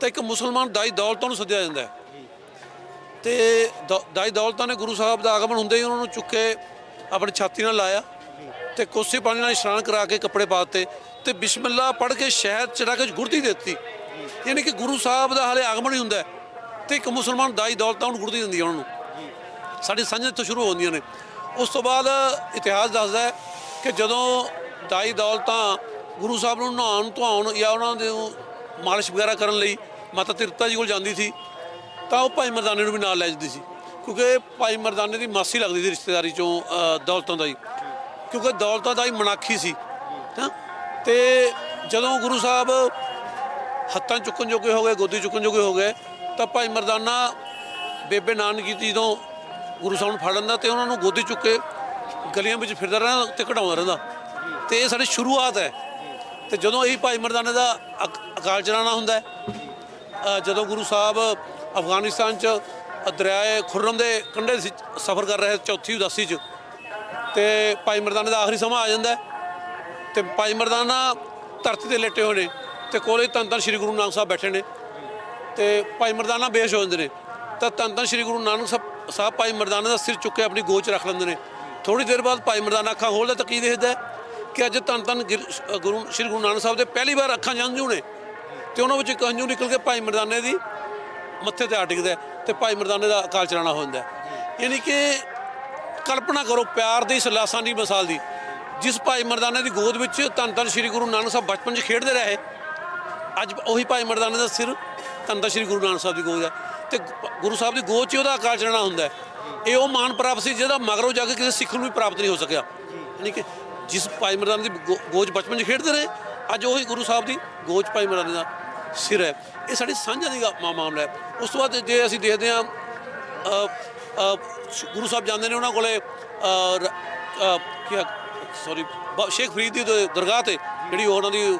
S1: ਤਾਂ ਇੱਕ ਮੁਸਲਮਾਨ ਦਾਈ ਦੌਲਤਾਂ ਨੂੰ ਸੱਦਿਆ ਜਾਂਦਾ ਹੈ। ਤੇ ਦੌ- ਦਾਈ ਦੌਲਤਾਂ ਨੇ ਗੁਰੂ ਸਾਹਿਬ ਦਾ ਆਗਮਨ ਹੁੰਦੇ ਹੀ ਉਹਨਾਂ ਨੂੰ ਚੁੱਕੇ ਆਪਣੀ ਛਾਤੀ ਨਾਲ ਲਾਇਆ ਤੇ ਕੋਸੇ ਪਾਣੀ ਨਾਲ ਇਸ਼ਨਾਨ ਕਰਾ ਕੇ ਕੱਪੜੇ ਪਾ ਦਿੱਤੇ ਤੇ ਬਿਸਮਿਲ੍ਲਾ ਪੜ੍ਹ ਕੇ ਸ਼ਹਿਦ ਚੜਾ ਕੇ ਗੁਰਦੀ ਦੇ ਦਿੱਤੀ। ਯਾਨੀ ਕਿ ਗੁਰੂ ਸਾਹਿਬ ਦਾ ਹਾਲੇ ਆਗਮਨ ਹੀ ਹੁੰਦਾ ਹੈ ਤੇ ਇੱਕ ਮੁਸਲਮਾਨ ਦਾਈ ਦੌਲਤਾਂ ਨੂੰ ਗੁਰਦੀ ਦਿੰਦੀ ਉਹਨਾਂ ਨੂੰ। ਸਾਡੀ ਸਾਂਝਾਂ ਤੋਂ ਸ਼ੁਰੂ ਹੁੰਦੀਆਂ ਨੇ। ਉਸ ਤੋਂ ਬਾਅਦ ਇਤਿਹਾਸ ਦੱਸਦਾ ਹੈ ਕਿ ਜਦੋਂ ਦਾਈ ਦੌਲਤਾਂ ਗੁਰੂ ਸਾਹਿਬ ਨੂੰ ਨਹਾਉਣ, ਧੁਆਉਣ ਜਾਂ ਉਹਨਾਂ ਦੇ ਮਾਲਿਸ਼ ਵਗੈਰਾ ਕਰਨ ਲਈ ਮਾਤਾ ਤ੍ਰਿਪਤਾ ਜੀ ਕੋਲ ਜਾਂਦੀ ਸੀ, ਤਾਂ ਉਹ ਭਾਈ ਮਰਦਾਨੇ ਨੂੰ ਵੀ ਨਾਲ ਲੈ ਜਾਂਦੀ ਸੀ। ਕਿਉਂਕਿ ਭਾਈ ਮਰਦਾਨੇ ਦੀ ਮਾਸੀ ਲੱਗਦੀ ਸੀ ਰਿਸ਼ਤੇਦਾਰੀ ਚੋਂ ਦੌਲਤਾਂ ਦਾ ਹੀ। ਕਿਉਂਕਿ ਦੌਲਤਾਂ ਦਾ ਹੀ ਮਨਾਖੀ ਸੀ। ਹਾਂ? ਤੇ ਜਦੋਂ ਗੁਰੂ ਸਾਹਿਬ ਹੱਥਾਂ ਚੁੱਕਣ ਜੋਗੇ ਹੋ ਗਏ, ਗੋਦੀ ਚੁੱਕਣ ਜੋਗੇ ਹੋ ਗਏ, ਤਾਂ ਭਾਈ ਮਰਦਾਨਾ ਬੇਬੇ ਨਾਨਕੀ ਜੀ ਜਦੋਂ ਗੁਰੂ ਸਾਹਿਬ ਨੂੰ ਫੜ ਲੈਂਦਾ ਤੇ ਉਹਨਾਂ ਨੂੰ ਗੋਦੀ ਚੁੱਕ ਕੇ ਗਲੀਆਂ ਵਿੱਚ ਫਿਰਦਾ ਰਹਿੰਦਾ ਤੇ ਕਢਾਉਂਦਾ ਰਹਿੰਦਾ। ਤੇ ਇਹ ਸਾਡੀ ਸ਼ੁਰੂਆਤ ਹੈ। ਤੇ ਜਦੋਂ ਇਹ ਭਾਈ ਮਰਦਾਨੇ ਦਾ ਅਕ- ਅਕਾਲ ਚਲਾਣਾ ਹੁੰਦਾ ਹੈ ਜਦੋਂ ਗੁਰੂ ਸਾਹਿਬ ਅਫਗਾਨਿਸਤਾਨ ਚ ਦਰਿਆਏ ਖੁਰਮ ਦੇ ਕੰਢੇ ਸਫ਼ਰ ਕਰ ਰਹੇ ਚੌਥੀ ਉਦਾਸੀ ਚ, ਤੇ ਭਾਈ ਮਰਦਾਨੇ ਦਾ ਆਖਰੀ ਸਮਾਂ ਆ ਜਾਂਦਾ ਹੈ। ਤੇ ਭਾਈ ਮਰਦਾਨਾ ਧਰਤੀ ਤੇ ਲੇਟੇ ਹੋਏ ਨੇ ਤੇ ਕੋਲੇ ਧੰਨ ਧੰਨ ਸ੍ਰੀ ਗੁਰੂ ਨਾਨਕ ਸਾਹਿਬ ਬੈਠੇ ਨੇ। ਤੇ ਭਾਈ ਮਰਦਾਨਾ ਬੇਸ਼ ਹੋ ਜਾਂਦੇ ਨੇ। ਤਾਂ ਧੰਨ ਧੰਨ ਸ੍ਰੀ ਗੁਰੂ ਨਾਨਕ ਸਾਹਿਬ ਸਾਹਿਬ ਭਾਈ ਮਰਦਾਨਾ ਦਾ ਸਿਰ ਚੁੱਕ ਕੇ ਆਪਣੀ ਗੋਚ ਰੱਖ ਲੈਂਦੇ ਨੇ। ਥੋੜੀ ਦੇਰ ਬਾਅਦ ਭਾਈ ਮਰਦਾਨਾ ਅੱਖਾਂ ਖੋਲ੍ਹਦਾ ਤਾਂ ਕੀ ਦੇਖਦਾ ਕਿ ਅੱਜ ਧੰਨ ਧੰਨ ਗਿਰ- ਗੁਰੂ ਸ੍ਰੀ ਗੁਰੂ ਨਾਨਕ ਸਾਹਿਬ ਦੇ ਪਹਿਲੀ ਵਾਰ ਅੱਖਾਂ ਜੰਝੂ ਨੇ ਤੇ ਉਹਨਾਂ ਵਿੱਚ ਇੱਕ ਹੰਝੂ ਨਿਕਲ ਕੇ ਭਾਈ ਮਰਦਾਨੇ ਦੀ ਮੱਥੇ ਤੇ ਆ ਟਿਕਦਾ ਹੈ ਤੇ ਭਾਈ ਮਰਦਾਨੇ ਦਾ ਅਕਾਲ ਚਲਾਣਾ ਹੁੰਦਾ ਯਾਨੀ ਕਿ ਕਲਪਨਾ ਕਰੋ ਪਿਆਰ ਦੀ, ਸਲਾਸਾਂ ਦੀ, ਮਿਸਾਲ ਦੀ, ਜਿਸ ਭਾਈ ਮਰਦਾਨੇ ਦੀ ਗੋਦ ਵਿੱਚ ਧੰਨ ਧੰਨ ਸ੍ਰੀ ਗੁਰੂ ਨਾਨਕ ਸਾਹਿਬ ਬਚਪਨ 'ਚ ਖੇਡਦੇ ਰਹੇ, ਅੱਜ ਉਹੀ ਭਾਈ ਮਰਦਾਨੇ ਦਾ ਸਿਰ ਧੰਨ ਧੰਨ ਸ੍ਰੀ ਗੁਰੂ ਨਾਨਕ ਸਾਹਿਬ ਦੀ ਗੋਦ ਹੈ ਤੇ ਗੁਰੂ ਸਾਹਿਬ ਦੀ ਗੋਦ 'ਚ ਉਹਦਾ ਅਕਾਲ ਚੜਾਉਣਾ ਹੁੰਦਾ ਇਹ ਉਹ ਮਾਨ ਪ੍ਰਾਪਤ ਸੀ ਜਿਹਦਾ ਮਗਰੋਂ ਜਾ ਕੇ ਕਿਸੇ ਸਿੱਖ ਨੂੰ ਵੀ ਪ੍ਰਾਪਤ ਨਹੀਂ ਹੋ ਸਕਿਆ। ਯਾਨੀ ਕਿ ਜਿਸ ਭਾਈ ਮਰਦਾਨੇ ਦੀ ਗੋ- ਗੋਦ ਬਚਪਨ 'ਚ ਖੇਡਦੇ ਰਹੇ ਅੱਜ ਉਹੀ ਗੁਰੂ ਸਾਹਿਬ ਦੀ ਗੋਦ ਭਾਈ ਮਰਦਾਨੇ ਦਾ ਸਿਰ ਹੈ। ਇਹ ਸਾਡੀ ਸਾਂਝਾ ਦੀ ਮਾ- ਮਾਮਲਾ ਹੈ। ਉਸ ਤੋਂ ਬਾਅਦ ਜੇ ਅਸੀਂ ਦੇਖਦੇ ਹਾਂ ਗੁਰੂ ਸਾਹਿਬ ਜਾਂਦੇ ਨੇ ਉਹਨਾਂ ਕੋਲੇ ਅ, ਰ- ਅ, ਕੀ ਸੌਰੀ ਸ਼ੇਖ ਫਰੀਦ ਦੀ ਦ- ਦਰਗਾਹ ਤੇ ਜਿਹੜੀ ਉਹਨਾਂ ਦੀ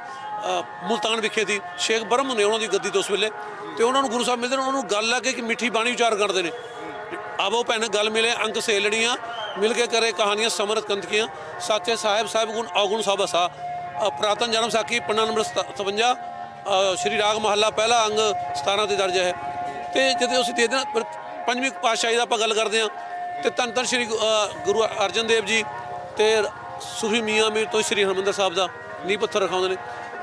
S1: ਮੁਲਤਾਨ ਵਿਖੇ ਸੀ ਸ਼ੇਖ ਬਰਮ ਨੇ ਉਹਨਾਂ ਦੀ ਗੱਦੀ ਤੋਂ ਉਸ ਵੇਲੇ। ਤੇ ਉਹਨਾਂ ਨੂੰ ਗੁਰੂ ਸਾਹਿਬ ਮਿਲਦੇ ਨੇ ਉਹਨਾਂ ਨੂੰ ਗੱਲ ਲੱਗੇ ਕਿ ਮਿੱਠੀ ਬਾਣੀ ਉਚਾਰ ਕਰਦੇ ਨੇ। ਆਵੋ ਭੈਣ ਗੱਲ ਮਿਲੇ ਅੰਕ ਸੇਲੜੀਆਂ ਮਿਲ ਕੇ ਕਰੇ ਕਹਾਣੀਆਂ ਸਮਰਤ ਕੰਤਕੀਆਂ ਸਾਚੇ ਸਾਹਿਬ ਸਾਹਿਬ ਗੁਣ ਔਗੁਣ ਸਭ ਅਸਾ। ਅ, ਪੁਰਾਤਨ ਜਨਮ ਸਾਖੀ ਪੰਨਾ ਨੰਬਰ 57 ਅ, ਸ਼੍ਰੀ ਰਾਗ ਮਹੱਲਾ ਪਹਿਲਾ ਅੰਗ 17 ਤੇ ਦਰਜ ਹੈ। ਤੇ ਜਦੋਂ ਅਸੀਂ ਦੇਖਦੇ ਹਾਂ ਪੰਜਵੀਂ ਪਾਤਸ਼ਾਹੀ ਦਾ ਆਪਾਂ ਗੱਲ ਕਰਦੇ ਹਾਂ ਤੇ ਧੰਨ ਧੰਨ ਸ਼੍ਰੀ ਗੁਰੂ ਅਰਜਨ ਦੇਵ ਜੀ ਤੇ ਸੂਫੀ ਮੀਆਂ ਮੀਰ ਤੋਂ ਸ਼੍ਰੀ ਹਰਮੰਦਰ ਸਾਹਿਬ ਦਾ ਨੀਂਹ ਪੱਥਰ ਰਖਾਉਂਦੇ ਨੇ।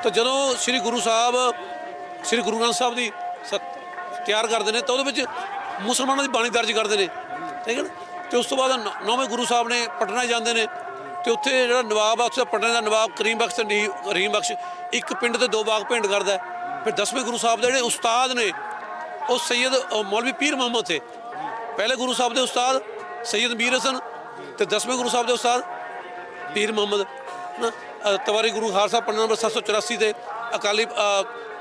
S1: ਤਾਂ ਜਦੋਂ ਸ਼੍ਰੀ ਗੁਰੂ ਸਾਹਿਬ, ਸ਼੍ਰੀ ਗੁਰੂ ਗ੍ਰੰਥ ਸਾਹਿਬ ਦੀ ਸਤ- ਤਿਆਰ ਕਰਦੇ ਨੇ, ਤਾਂ ਉਹਦੇ ਵਿੱਚ ਮੁਸਲਮਾਨਾਂ ਦੀ ਬਾਣੀ ਦਰਜ ਕਰਦੇ ਨੇ। ਠੀਕ ਹੈ ਨਾ? ਤੇ ਉਸ ਤੋਂ ਬਾਅਦ ਨੌਵੇਂ ਗੁਰੂ ਸਾਹਿਬ ਨੇ ਪਟਨਾ ਜਾਂਦੇ ਨੇ। ਤੇ ਉੱਥੇ ਜਿਹੜਾ ਨਵਾਬ ਆ, ਉੱਥੇ ਪਟਨੇ ਦਾ ਨਵਾਬ ਕਰੀਮ ਬਖਸ਼ ਤੇ ਨੀ- ਰਹੀਮ ਬਖਸ਼, ਇੱਕ ਪਿੰਡ ਤੇ ਦੋ ਬਾਗ ਭੇਂਟ ਕਰਦਾ ਹੈ। ਫਿਰ ਦਸਵੇਂ ਗੁਰੂ ਸਾਹਿਬ ਦੇ ਜਿਹੜੇ ਉਸਤਾਦ ਨੇ, ਉਹ ਸੈਯਦ ਮੌਲਵੀ ਪੀਰ ਮੁਹੰਮਦ ਥੇ। ਪਹਿਲੇ ਗੁਰੂ ਸਾਹਿਬ ਦੇ ਉਸਤਾਦ ਸੈਯਦ ਮੀਰ ਹਸਨ ਤੇ ਦਸਵੇਂ ਗੁਰੂ ਸਾਹਿਬ ਦੇ ਉਸਤਾਦ ਪੀਰ ਮੁਹੰਮਦ। ਨਾ ਅ, ਤਵਾਰੀ ਗੁਰੂ ਖਾਲਸਾ ਪੰਨਾ ਨੰਬਰ 784 ਤੇ ਅਕਾਲੀ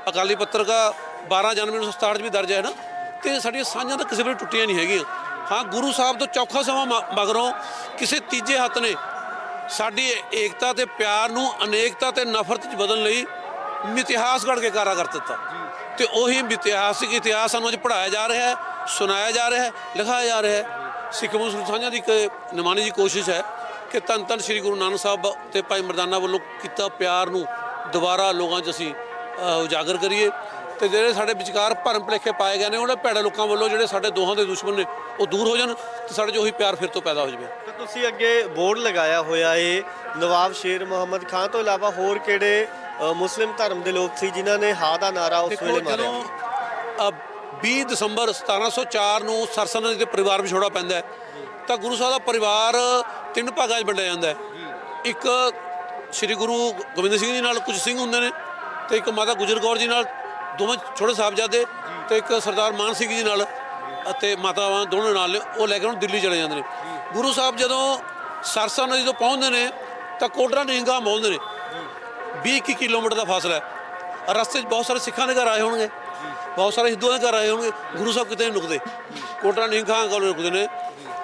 S1: ਅਕਾਲੀ ਪੱਤਰਕਾ 12 ਜਨਵਰੀ 1967 ਵੀ ਦਰਜ ਹੈ ਨਾ। ਤੇ ਸਾਡੀਆਂ ਸਾਂਝਾਂ ਤਾਂ ਕਿਸੇ ਵੇਲੇ ਟੁੱਟੀਆਂ ਨਹੀਂ ਹੈਗੀਆਂ। ਹਾਂ ਗੁਰੂ ਸਾਹਿਬ ਤੋਂ ਚੌਖਾ ਸਮਾਂ ਮ- ਮਗਰੋਂ ਕਿਸੇ ਤੀਜੇ ਹੱਥ ਨੇ ਸਾਡੀ ਏਕਤਾ ਤੇ ਪਿਆਰ ਨੂੰ ਅਨੇਕਤਾ ਤੇ ਨਫ਼ਰਤ 'ਚ ਬਦਲਣ ਲਈ ਮਿਥਿਹਾਸ ਘੜ ਕੇ ਕਾਰਾ ਕਰ ਦਿੱਤਾ। ਤੇ ਉਹੀ ਮਿਥਿਹਾਸਿਕ ਇਤਿਹਾਸ ਸਾਨੂੰ ਅੱਜ ਪੜਾਇਆ ਜਾ ਰਿਹਾ ਹੈ ਸੁਣਾਇਆ ਜਾ ਰਿਹਾ ਹੈ ਲਿਖਾਇਆ ਜਾ ਰਿਹਾ ਹੈ। ਸਿੱਖ ਮੁਸਲਿਮ ਸਾਂਝਾਂ ਦੀ ਇੱਕ ਨਿਮਾਣੀ ਦੀ ਕੋਸ਼ਿਸ਼ ਹੈ। ਕਿ ਧੰਨ ਧੰਨ ਸ੍ਰੀ ਗੁਰੂ ਨਾਨਕ ਸਾਹਿਬ ਤੇ ਭਾਈ ਮਰਦਾਨਾ ਵੱਲੋਂ ਕੀਤਾ ਪਿਆਰ ਨੂੰ ਦੁਬਾਰਾ ਲੋਕਾਂ 'ਚ ਅਸੀਂ ਉਜਾਗਰ ਕਰੀਏ। ਤੇ ਜਿਹੜੇ ਸਾਡੇ ਵਿਚਕਾਰ ਭਰਮ ਭੁਲੇਖੇ ਪਾਏ ਗਏ ਨੇ ਉਹਨਾਂ ਭੈੜੇ ਲੋਕਾਂ ਵੱਲੋਂ ਜਿਹੜੇ ਸਾਡੇ ਦੋਹਾਂ ਦੇ ਦੁਸ਼ਮਣ ਨੇ ਉਹ ਦੂਰ ਹੋ ਜਾਣ ਤੇ ਸਾਡੇ 'ਚ ਉਹੀ ਪਿਆਰ ਫਿਰ ਤੋਂ ਪੈਦਾ ਹੋ ਜਾਵੇ।
S2: ਤੇ ਤੁਸੀਂ ਅੱਗੇ ਬੋਰਡ ਲਗਾਇਆ ਹੋਇਆ ਏ ਨਵਾਬ ਸ਼ੇਰ ਮੁਹੰਮਦ ਖਾਨ ਤੋਂ ਇਲਾਵਾ ਹੋਰ ਕਿਹੜੇ ਮੁਸਲਿਮ ਧਰਮ ਦੇ ਲੋਕ ਸੀ ਜਿਨ੍ਹਾਂ ਨੇ ਹਾਂ ਦਾ ਨਾਰਾ ਉਸ ਵੇਲੇ ਮਾਰਿਆ?
S1: ਜਦੋਂ ਅ, 20 ਦਸੰਬਰ 1704 ਨੂੰ ਸਰਸਨ ਦੇ ਪਰਿਵਾਰ ਵਿਛੋੜਾ ਪੈਂਦਾ ਤਾਂ ਗੁਰੂ ਸਾਹਿਬ ਦਾ ਪਰਿਵਾਰ ਤਿੰਨ ਭਾਗਾਂ 'ਚ ਵੰਡਿਆ ਜਾਂਦਾ ਹੈ। ਇੱਕ ਸ੍ਰੀ ਗੁਰੂ ਗੋਬਿੰਦ ਸਿੰਘ ਜੀ ਨਾਲ ਕੁਝ ਸਿੰਘ ਹੁੰਦੇ ਨੇ ਤੇ ਇੱਕ ਮਾਤਾ ਗੁਜਰ ਕੌਰ ਜੀ ਨਾਲ, ਦੋਵੇਂ ਛੋਟੇ ਸਾਹਿਬਜ਼ਾਦੇ ਤੇ ਇੱਕ ਸਰਦਾਰ ਮਾਨ ਸਿੰਘ ਜੀ ਨਾਲ ਅਤੇ ਮਾਤਾਵਾਂ ਦੋਨੋਂ ਨਾਲ ਉਹ ਲੈ ਕੇ ਉਹਨੂੰ ਦਿੱਲੀ ਚਲੇ ਜਾਂਦੇ ਨੇ। ਗੁਰੂ ਸਾਹਿਬ ਜਦੋਂ ਸਰਸਾ ਨਦੀ ਤੋਂ ਪਹੁੰਚਦੇ ਨੇ ਤਾਂ ਕੋਟਰਾ ਨਿਹੰਗਾ ਪਹੁੰਚਦੇ ਨੇ। 20 21 ਕਿਲੋਮੀਟਰ ਦਾ ਫਾਸਲਾ ਹੈ। ਰਸਤੇ 'ਚ ਬਹੁਤ ਸਾਰੇ ਸਿੱਖਾਂ ਦੇ ਘਰ ਆਏ ਹੋਣਗੇ। ਬਹੁਤ ਸਾਰੇ ਹਿੰਦੂਆਂ ਦੇ ਘਰ ਆਏ ਹੋਣਗੇ। ਗੁਰੂ ਸਾਹਿਬ ਕਿਤੇ ਨਹੀਂ ਰੁਕਦੇ। ਕੋਟਰਾ ਨਿਹੰਗਾਂ ਕੋਲ ਰੁਕਦੇ ਨੇ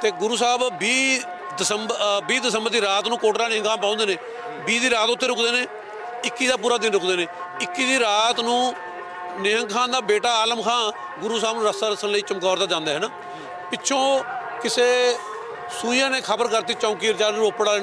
S1: ਤੇ ਗੁਰੂ ਸਾਹਿਬ 20 ਦਸੰਬਰ ਅ, 20 ਦਸੰਬਰ ਦੀ ਰਾਤ ਨੂੰ ਕੋਟਰਾ ਨਿਹੰਗਾਂ ਪਹੁੰਚਦੇ ਨੇ। 20 ਦੀ ਰਾਤ ਉੱਥੇ ਰੁਕਦੇ ਨੇ 21 ਦਾ ਪੂਰਾ ਦਿਨ ਰੁਕਦੇ ਨੇ। 21 ਦੀ ਰਾਤ ਨੂੰ ਨਿਹੰਗ ਖਾਨ ਦਾ ਬੇਟਾ ਆਲਮ ਖਾਨ ਗੁਰੂ ਸਾਹਿਬ ਨੂੰ ਰਸਤਾ ਰਸਣ ਲਈ ਚਮਕੌਰ ਦਾ ਜਾਂਦਾ ਹੈ ਨਾ। ਪਿੱਛੋਂ ਕਿਸੇ ਸੂਈਆ ਨੇ ਖਬਰ ਕਰਤੀ ਚੌਂਕੀ ਰਜਾਲ ਰੋਪੜ ਵਾਲੇ